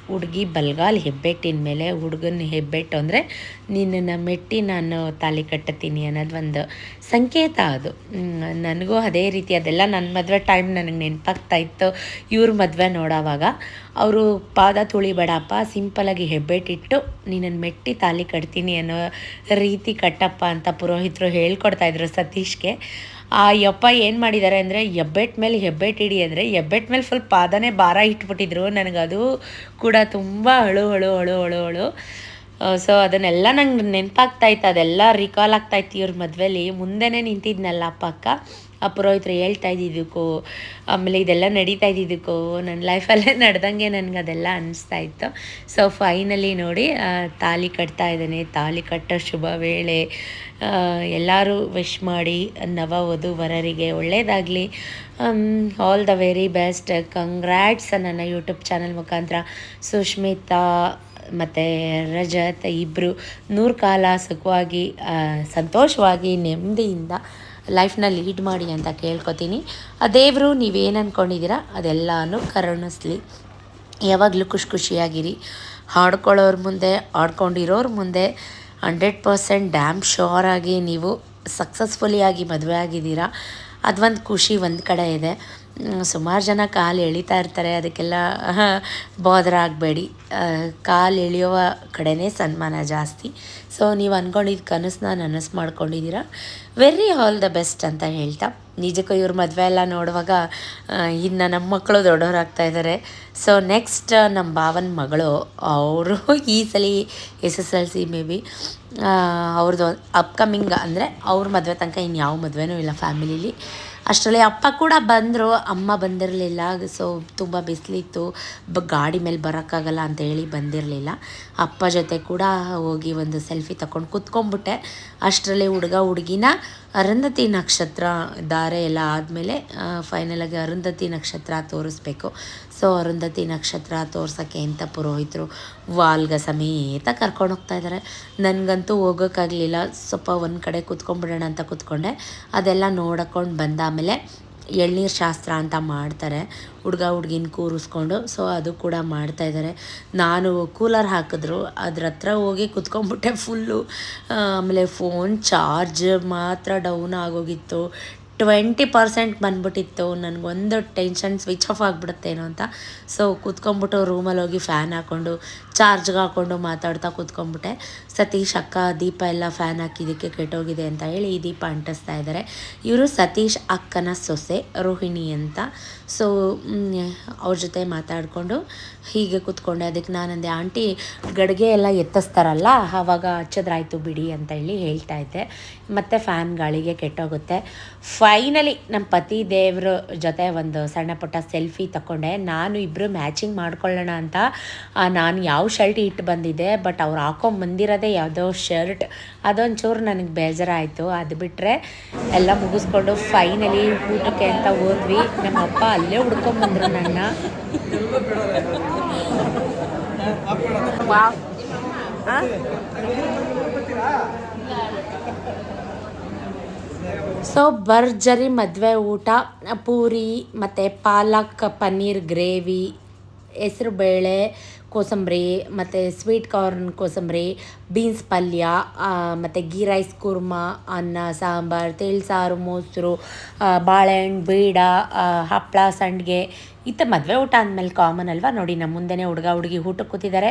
ಹುಡುಗಿ ಬಲ್ಗಾಲ್ ಹೆಬ್ಬೆಟ್ಟಿನ ಮೇಲೆ ಹುಡುಗನ ಹೆಬ್ಬೆಟ್ಟು ಅಂದರೆ ನಿನ್ನನ್ನು ಮೆಟ್ಟಿ ನಾನು ತಾಲಿ ಕಟ್ಟತೀನಿ ಅನ್ನೋದು ಒಂದು ಸಂಕೇತ ಅದು. ನನಗೂ ಅದೇ ರೀತಿ, ಅದೆಲ್ಲ ನನ್ನ ಮದುವೆ ಟೈಮ್ ನನಗೆ ನೆನಪಾಗ್ತಾ ಇತ್ತು. ಇವ್ರ ಮದುವೆ ನೋಡೋವಾಗ. ಅವರು, ಪಾದ ತುಳಿಬೇಡಪ್ಪ ಸಿಂಪಲಾಗಿ ಹೆಬ್ಬೆಟ್ಟಿಟ್ಟು ನೀನನ್ನು ಮೆಟ್ಟಿ ತಾಲಿ ಕಟ್ತೀನಿ ಅನ್ನೋ ರೀತಿ ಕಟ್ಟಪ್ಪ ಅಂತ ಪುರೋಹಿತರು ಹೇಳ್ಕೊಡ್ತಾ ಇದ್ರು ಸತೀಶ್ಗೆ. ಆ ಯಪ್ಪ ಏನು ಮಾಡಿದ್ದಾರೆ ಅಂದರೆ, ಹೆಬ್ಬೆಟ್ ಮೇಲೆ ಹೆಬ್ಬೆಟ್ ಇಡಿ ಅಂದರೆ, ಹೆಬ್ಬೆಟ್ ಮೇಲೆ ಫುಲ್ ಪಾದನೇ ಭಾರ ಇಟ್ಬಿಟ್ಟಿದ್ರು. ನನಗದು ಕೂಡ ತುಂಬ ಅಳು ಅಳು ಅಳು ಅಳು ಅಳು. ಸೊ ಅದನ್ನೆಲ್ಲ ನಂಗೆ ನೆನಪಾಗ್ತಾ ಇತ್ತು ಅದೆಲ್ಲ ರಿಕಾಲ್ ಆಗ್ತಾ ಇತ್ತು ಇವ್ರ ಮದುವೆಲಿ. ಮುಂದೆನೇ ನಿಂತಿದ್ನಲ್ಲ ಪಕ್ಕ ಆ ಪುರೋಹಿತರು ಹೇಳ್ತಾ ಇದ್ದಿದ್ದಕ್ಕೂ, ಆಮೇಲೆ ಇದೆಲ್ಲ ನಡೀತಾ ಇದ್ದಿದ್ದಕ್ಕೂ ನನ್ನ ಲೈಫಲ್ಲೇ ನಡೆದಂಗೆ ನನಗೆ ಅದೆಲ್ಲ ಅನಿಸ್ತಾ ಇತ್ತು ಸೊ ಫೈನಲಿ ನೋಡಿ ತಾಲಿ ಕಟ್ತಾ ಇದ್ದಾನೆ. ತಾಲಿ ಕಟ್ಟೋ ಶುಭ ವೇಳೆ ಎಲ್ಲರೂ ವಿಶ್ ಮಾಡಿ, ನವ, ವಧು, ವರರಿಗೆ ಒಳ್ಳೆಯದಾಗಲಿ all the very best congrats ನನ್ನ ಯೂಟ್ಯೂಬ್ ಚಾನಲ್ ಮುಖಾಂತರ. ಸುಷ್ಮಿತಾ ಮತ್ತು ರಜತ್ ಇಬ್ಬರು ನೂರು ಕಾಲ ಸುಖವಾಗಿ ಸಂತೋಷವಾಗಿ, ನೆಮ್ಮದಿಯಿಂದ ಲೈಫ್ನ ಲೀಡ್ ಮಾಡಿ ಅಂತ ಕೇಳ್ಕೊತೀನಿ. ಆ, ದೇವರು ನೀವೇನು ಅಂದ್ಕೊಂಡಿದ್ದೀರಾ ಅದೆಲ್ಲನೂ ಕರುಣಿಸ್ಲಿ. ಯಾವಾಗಲೂ ಖುಷಿ ಖುಷಿಯಾಗಿರಿ. ಹಾಡ್ಕೊಳ್ಳೋರ ಮುಂದೆ, ಹಾಡ್ಕೊಂಡಿರೋರ ಮುಂದೆ ಹಂಡ್ರೆಡ್ ಪರ್ಸೆಂಟ್ ಡ್ಯಾಮ್ ಶೋರ್ ಆಗಿ ನೀವು ಸಕ್ಸಸ್ಫುಲಿಯಾಗಿ ಮದುವೆ ಆಗಿದ್ದೀರಾ. ಅದೊಂದು ಖುಷಿ ಒಂದು ಕಡೆ ಇದೆ. ಸುಮಾರು ಜನ ಕಾಲು ಎಳಿತಾ ಇರ್ತಾರೆ, ಅದಕ್ಕೆಲ್ಲ ಬಾದರ ಆಗಬೇಡಿ. ಕಾಲು ಎಳೆಯುವ ಕಡೆನೇ ಸನ್ಮಾನ ಜಾಸ್ತಿ. ಸೊ ನೀವು ಅಂದ್ಕೊಂಡಿದ್ದ ಕನಸನ್ನ ನನಸು ಮಾಡ್ಕೊಂಡಿದ್ದೀರಾ ವೆರಿ ಆಲ್ ದ ಬೆಸ್ಟ್ ಅಂತ ಹೇಳ್ತಾ. ನಿಜಕ್ಕೂ ಇವ್ರ ಮದುವೆ ಎಲ್ಲ ನೋಡುವಾಗ ಇನ್ನು ನಮ್ಮ ಮಕ್ಕಳು ದೊಡ್ಡವರಾಗ್ತಾ ಇದ್ದಾರೆ ಸೊ ನೆಕ್ಸ್ಟ್ ನಮ್ಮ ಭಾವನ ಮಗಳು, ಅವರು ಈ ಸಲ S S L C maybe ಅವ್ರದ್ದು ಅಪ್ಕಮಿಂಗ್ ಅಂದರೆ ಅವ್ರ ಮದುವೆ ತನಕ ಇನ್ಯಾವ ಮದುವೆನೂ ಇಲ್ಲ ಫ್ಯಾಮಿಲೀಲಿ ಅಷ್ಟರಲ್ಲಿ ಅಪ್ಪ ಕೂಡ ಬಂದರು, ಅಮ್ಮ ಬಂದಿರಲಿಲ್ಲ ಸೊ ತುಂಬ ಬಿಸಿಲಿತ್ತು, ಬ ಗಾಡಿ ಮೇಲೆ ಬರೋಕ್ಕಾಗಲ್ಲ ಅಂತ ಹೇಳಿ ಬಂದಿರಲಿಲ್ಲ. ಅಪ್ಪ ಜೊತೆ ಕೂಡ ಹೋಗಿ ಒಂದು ಸೆಲ್ಫಿ ತಗೊಂಡು ಕೂತ್ಕೊಂಡ್ಬಿಟ್ಟೆ. ಅಷ್ಟರಲ್ಲಿ ಹುಡುಗ, ಹುಡುಗಿನ ಅರುಂಧತಿ ನಕ್ಷತ್ರ ಧಾರೆ ಎಲ್ಲ ಆದಮೇಲೆ ಫೈನಲಾಗಿ ಅರುಂಧತಿ ನಕ್ಷತ್ರ ತೋರಿಸ್ಬೇಕು. ಸೊ ಅರುಂಧತಿ ನಕ್ಷತ್ರ ತೋರ್ಸೋಕ್ಕೆ ಅಂತ ಪುರೋಹಿತರು? ವಾಲ್ಗ ಸಮೇತ ಕರ್ಕೊಂಡು ಹೋಗ್ತಾ ಇದ್ದಾರೆ ನನಗಂತೂ ಹೋಗೋಕ್ಕಾಗಲಿಲ್ಲ. ಸ್ವಲ್ಪ ಒಂದು ಕಡೆ ಕೂತ್ಕೊಂಡ್ಬಿಡೋಣ ಅಂತ ಕೂತ್ಕೊಂಡೆ. ಅದೆಲ್ಲ ನೋಡ್ಕೊಂಡು ಬಂದಾದಮೇಲೆ ಎಳ್ನೀರು ಶಾಸ್ತ್ರ ಅಂತ ಮಾಡ್ತಾರೆ. ಹುಡುಗ ಹುಡುಗಿನ ಕೂರಿಸ್ಕೊಂಡು, ಸೊ ಅದು ಕೂಡ ಮಾಡ್ತಾ ಇದ್ದಾರೆ ನಾನು ಕೂಲರ್ ಹಾಕಿದ್ರು ಅದ್ರ ಹತ್ರ ಹೋಗಿ ಕುತ್ಕೊಂಡ್ಬಿಟ್ಟೆ ಫುಲ್ಲು. ಆಮೇಲೆ ಫೋನ್ ಚಾರ್ಜ್ ಮಾತ್ರ ಡೌನ್ ಆಗೋಗಿತ್ತು. ಟ್ವೆಂಟಿ ಪರ್ಸೆಂಟ್ ಬಂದ್ಬಿಟ್ಟಿತ್ತು. ನನಗೊಂದು ಟೆನ್ಷನ್ ಸ್ವಿಚ್ ಆಫ್ ಆಗಿಬಿಡುತ್ತೇನೋ ಅಂತ. ಸೊ ಕೂತ್ಕೊಂಡ್ಬಿಟ್ಟು ರೂಮಲ್ಲಿ ಹೋಗಿ ಫ್ಯಾನ್ ಹಾಕ್ಕೊಂಡು ಚಾರ್ಜ್ಗೆ ಹಾಕ್ಕೊಂಡು ಮಾತಾಡ್ತಾ ಕೂತ್ಕೊಂಡ್ಬಿಟ್ಟೆ ಸತೀಶ್ ಅಕ್ಕ, ದೀಪ ಎಲ್ಲ ಫ್ಯಾನ್ ಹಾಕಿದ್ದಕ್ಕೆ ಕೆಟ್ಟೋಗಿದೆ ಅಂತ ಹೇಳಿ ಈ ದೀಪ ಅಂಟಿಸ್ತಾ ಇದ್ದಾರೆ. ಇವರು ಸತೀಶ್ ಅಕ್ಕನ ಸೊಸೆ, ರೋಹಿಣಿ ಅಂತ. ಸೊ ಅವ್ರ ಜೊತೆ ಮಾತಾಡಿಕೊಂಡು ಹೀಗೆ ಕೂತ್ಕೊಂಡೆ. ಅದಕ್ಕೆ ನಾನಂದೆ, ಆಂಟಿ, ಗಡಿಗೆ ಎಲ್ಲ ಎತ್ತಿಸ್ತಾರಲ್ಲ, ಆವಾಗ ಹಚ್ಚೋದ್ರಾಯ್ತು ಬಿಡಿ ಅಂತ ಹೇಳಿ ಹೇಳ್ತಾ ಇದ್ದೆ. ಮತ್ತು ಫ್ಯಾನ್ ಗಾಳಿಗೆ ಕೆಟ್ಟೋಗುತ್ತೆ. ಫೈನಲಿ ನಮ್ಮ ಪತಿ ದೇವ್ರ ಜೊತೆ ಒಂದು ಸಣ್ಣ ಪುಟ್ಟ ಸೆಲ್ಫಿ ತಗೊಂಡೆ ನಾನು ಇಬ್ಬರು ಮ್ಯಾಚಿಂಗ್ ಮಾಡ್ಕೊಳ್ಳೋಣ ಅಂತ ನಾನು ಯಾವ ಶರ್ಟ್ ಇಟ್ಟು ಬಂದಿದ್ದೆ ಬಟ್ ಅವ್ರು ಹಾಕೊಂಡು ಬಂದಿರೋದೇ ಯಾವುದೋ ಶರ್ಟ್ ಅದೊಂಚೂರು ನನಗೆ ಬೇಜಾರಾಯಿತು. ಅದು ಬಿಟ್ಟರೆ ಎಲ್ಲ ಮುಗಿಸ್ಕೊಂಡು ಫೈನಲಿ ಊಟಕ್ಕೆ ಅಂತ ಹೋದ್ವಿ. ನಮ್ಮ ಅಪ್ಪ ಅಲ್ಲೇ ಹುಡ್ಕೊಂಬಂದ್ರು ನನ್ನ. ಸೊ ಭರ್ಜರಿ ಮದುವೆ ಊಟ ಪೂರಿ ಮತ್ತು ಪಾಲಕ್ ಪನ್ನೀರ್ ಗ್ರೇವಿ ಹೆಸ್ರುಬೇಳೆ ಕೋಸಂಬರಿ, ಮತ್ತು ಸ್ವೀಟ್ ಕಾರ್ನ್ ಕೋಸಂಬರಿ ಬೀನ್ಸ್ ಪಲ್ಯ ಮತ್ತು ಗೀ ರೈಸ್ ಕುರ್ಮ, ಅನ್ನ, ಸಾಂಬಾರು ಸಾರು, ಮೊಸರು ಬಾಳೆಹಣ್ಣು, ಬೀಡ ಹಪ್ಪಳ ಸಂಡಿಗೆ. ಇತ್ತ ಮದುವೆ ಊಟ ಅಂದಮೇಲೆ ಕಾಮನ್ ಅಲ್ವಾ? ನೋಡಿ ನಮ್ಮ ಮುಂದೆನೇ ಹುಡುಗ ಹುಡುಗಿ ಊಟಕ್ಕೆ ಕೂತಿದ್ದಾರೆ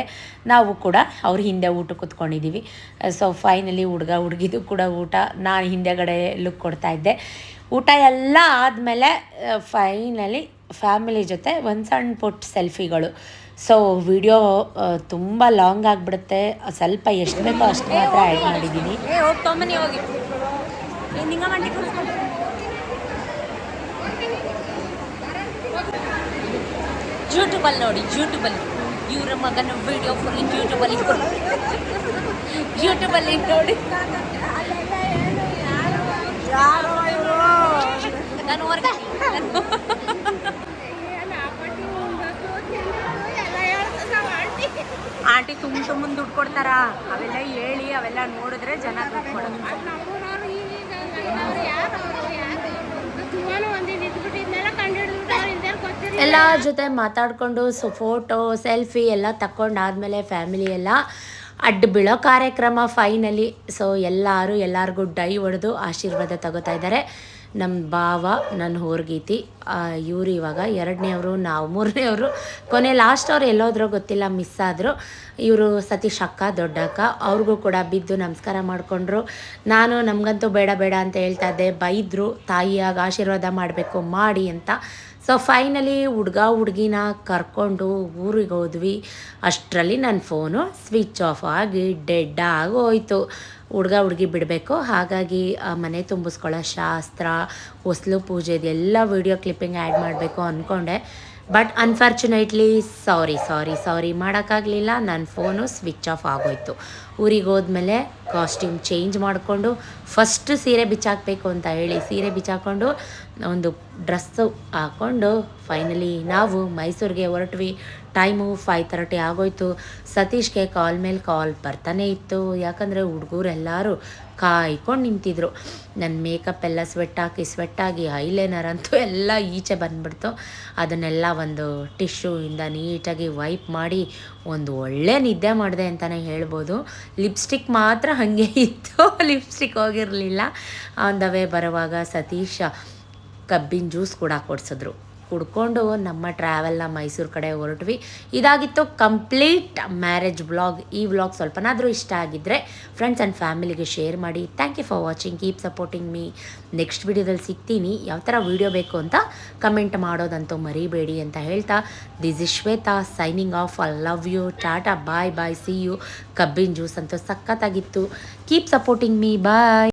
ನಾವು ಕೂಡ ಅವ್ರ ಹಿಂದೆ ಊಟಕ್ಕೆ ಕೂತ್ಕೊಂಡಿದ್ದೀವಿ ಸೊ ಫೈನಲಿ ಹುಡುಗ ಹುಡುಗಿದು ಕೂಡ ಊಟ. ನಾನು ಹಿಂದೆಗಡೆ ಲುಕ್ ಕೊಡ್ತಾ ಇದ್ದೆ. ಊಟ ಎಲ್ಲ ಆದಮೇಲೆ ಫೈನಲಿ ಫ್ಯಾಮಿಲಿ ಜೊತೆ ಒಂದು ಸಣ್ಣ ಪುಟ್ಟ ಸೆಲ್ಫಿಗಳು ಸೊ ವಿಡಿಯೋ ತುಂಬ ಲಾಂಗ್ ಆಗಿಬಿಡುತ್ತೆ. ಸ್ವಲ್ಪ ಎಷ್ಟು ಬೇಕೋ ಅಷ್ಟು ಮಾತ್ರ ಆ್ಯಡ್ ಮಾಡಿದ್ದೀನಿ. ಯೂಟ್ಯೂಬಲ್ಲಿ ನೋಡಿ ಯೂಟ್ಯೂಬಲ್ಲಿ ಇವರ ಮಗನ ವಿಡಿಯೋ ಫುಲ್ ಯೂಟ್ಯೂಬಲ್ಲಿ ಯೂಟ್ಯೂಬಲ್ಲಿ ನೋಡಿ. ನಾನು ಹೊರಗೆ. ಆಂಟಿ ತುಂಬ ತುಂಬ ದುಡ್ಡು ಕೊಡ್ತಾರ? ಅವೆಲ್ಲ ಹೇಳಿ, ಅವೆಲ್ಲ ನೋಡಿದ್ರೆ ಜನ ದುಡ್ಡು ಕೊಡೋದು. ಎಲ್ಲ ಜೊತೆ ಮಾತಾಡಿಕೊಂಡು ಸೊ ಫೋಟೋ, ಸೆಲ್ಫಿ ಎಲ್ಲ ತಗೊಂಡಾದ್ಮೇಲೆ ಫ್ಯಾಮಿಲಿ ಎಲ್ಲ ಅಡ್ಡ ಬೀಳೋ ಕಾರ್ಯಕ್ರಮ ಫೈನಲಿ ಸೊ ಎಲ್ಲರೂ ಎಲ್ಲರಿಗೂ ಡೈ ಹೊಡೆದು ಆಶೀರ್ವಾದ ತಗೋತಾ ಇದ್ದಾರೆ. ನಮ್ಮ ಭಾವ ನನ್ನ ಹೋರ್ಗೀತಿ ಇವರು ಇವಾಗ ಎರಡನೇವರು ನಾವು ಮೂರನೇವರು ಕೊನೆ ಲಾಸ್ಟ್ ಅವ್ರು ಎಲ್ಲೋದ್ರೋ ಗೊತ್ತಿಲ್ಲ ಮಿಸ್ ಆದರು. ಇವರು ಸತೀಶ್ ಅಕ್ಕ ದೊಡ್ಡಕ್ಕ ಅವ್ರಿಗೂ ಕೂಡ ಬಿದ್ದು ನಮಸ್ಕಾರ ಮಾಡಿಕೊಂಡ್ರು. ನಾನು ನಮಗಂತೂ ಬೇಡ ಬೇಡ ಅಂತ ಹೇಳ್ತಾ ಇದ್ದೆ. ಬೈದರು, ತಾಯಿಯಾಗಿ ಆಶೀರ್ವಾದ ಮಾಡಬೇಕು, ಮಾಡಿ ಅಂತ. ಸೊ ಫೈನಲಿ ಹುಡ್ಗ, ಹುಡುಗಿನ ಕರ್ಕೊಂಡು ಊರಿಗೆ ಹೋದ್ವಿ. ಅಷ್ಟರಲ್ಲಿ ನನ್ನ ಫೋನು ಸ್ವಿಚ್ ಆಫ್ ಆಗಿ ಡೆಡ್ ಆಗೋಯ್ತು ಹುಡುಗ ಹುಡುಗಿ ಬಿಡಬೇಕು. ಹಾಗಾಗಿ ಮನೆ ತುಂಬಿಸ್ಕೊಳ್ಳೋ ಶಾಸ್ತ್ರ, ಹೊಸಲು ಪೂಜೆ ಇದೆಲ್ಲ ವೀಡಿಯೋ ಕ್ಲಿಪ್ಪಿಂಗ್ ಆ್ಯಡ್ ಮಾಡಬೇಕು ಅಂದ್ಕೊಂಡೆ ಬಟ್ ಅನ್ಫಾರ್ಚುನೇಟ್ಲಿ ಸಾರಿ ಸಾರಿ ಸಾರಿ ಮಾಡೋಕ್ಕಾಗಲಿಲ್ಲ. ನನ್ನ ಫೋನು ಸ್ವಿಚ್ ಆಫ್ ಆಗೋಯ್ತು. ಊರಿಗೆ ಹೋದ್ಮೇಲೆ ಕಾಸ್ಟ್ಯೂಮ್ ಚೇಂಜ್ ಮಾಡಿಕೊಂಡು ಫಸ್ಟ್ ಸೀರೆ ಬಿಚ್ಚಾಕಬೇಕು ಅಂತ ಹೇಳಿ ಸೀರೆ ಬಿಚ್ಚಾಕೊಂಡು ಒಂದು ಡ್ರೆಸ್ಸು ಹಾಕ್ಕೊಂಡು ಫೈನಲಿ ನಾವು ಮೈಸೂರಿಗೆ ಹೊರಟ್ವಿ. ಟೈಮು ಫೈವ್ ತರ್ಟಿ ಆಗೋಯ್ತು. ಸತೀಶ್ಗೆ ಕಾಲ್ ಮೇಲೆ ಕಾಲ್ ಬರ್ತಾನೆ ಇತ್ತು. ಯಾಕಂದರೆ ಹುಡುಗರೆಲ್ಲರೂ ಕಾಯ್ಕೊಂಡು ನಿಂತಿದ್ರು. ನನ್ನ ಮೇಕಪ್ ಎಲ್ಲ ಸ್ವೆಟ್ ಹಾಕಿ ಸ್ವೆಟ್ ಆಗಿ ಐಲೈನರ್ ಅಂತೂ ಎಲ್ಲ ಈಚೆ ಬಂದ್ಬಿಡ್ತು. ಅದನ್ನೆಲ್ಲ ಒಂದು ಟಿಶ್ಯೂಯಿಂದ ನೀಟಾಗಿ ವೈಪ್ ಮಾಡಿ ಒಂದು ಒಳ್ಳೆ ನಿದ್ದೆ ಮಾಡಿದೆ ಅಂತಲೇ ಹೇಳ್ಬೋದು. ಲಿಪ್ಸ್ಟಿಕ್ ಮಾತ್ರ ಹಾಗೆ ಇತ್ತು. ಲಿಪ್ಸ್ಟಿಕ್ ಹೋಗಿರಲಿಲ್ಲ. ಆನ್ ದ ವೇ ಬರುವಾಗ ಸತೀಶ ಕಬ್ಬಿನ ಜ್ಯೂಸ್ ಕೂಡ ಕೊಡಿಸಿದ್ರು. ಕುಡ್ಕೊಂಡು ನಮ್ಮ ಟ್ರಾವೆಲ್ನ ಮೈಸೂರು ಕಡೆ ಹೊರಟ್ವಿ. ಇದಾಗಿತ್ತು ಕಂಪ್ಲೀಟ್ ಮ್ಯಾರೇಜ್ ವ್ಲಾಗ್ ಈ ವ್ಲಾಗ್ ಸ್ವಲ್ಪನಾದರೂ ಇಷ್ಟ ಆಗಿದ್ದರೆ ಫ್ರೆಂಡ್ಸ್ ಆ್ಯಂಡ್ ಫ್ಯಾಮಿಲಿಗೆ ಶೇರ್ ಮಾಡಿ. Thank you for watching keep supporting me next ವಿಡಿಯೋದಲ್ಲಿ ಸಿಗ್ತೀನಿ. ಯಾವ ಥರ ವೀಡಿಯೋ ಬೇಕು ಅಂತ ಕಮೆಂಟ್ ಮಾಡೋದಂತೂ ಮರಿಬೇಡಿ ಅಂತ ಹೇಳ್ತಾ. This is Shweta signing off I love you tata bye bye see you ಕಬ್ಬಿನ ಜ್ಯೂಸ್ ಅಂತೂ ಸಖತ್ತಾಗಿತ್ತು. Keep supporting me bye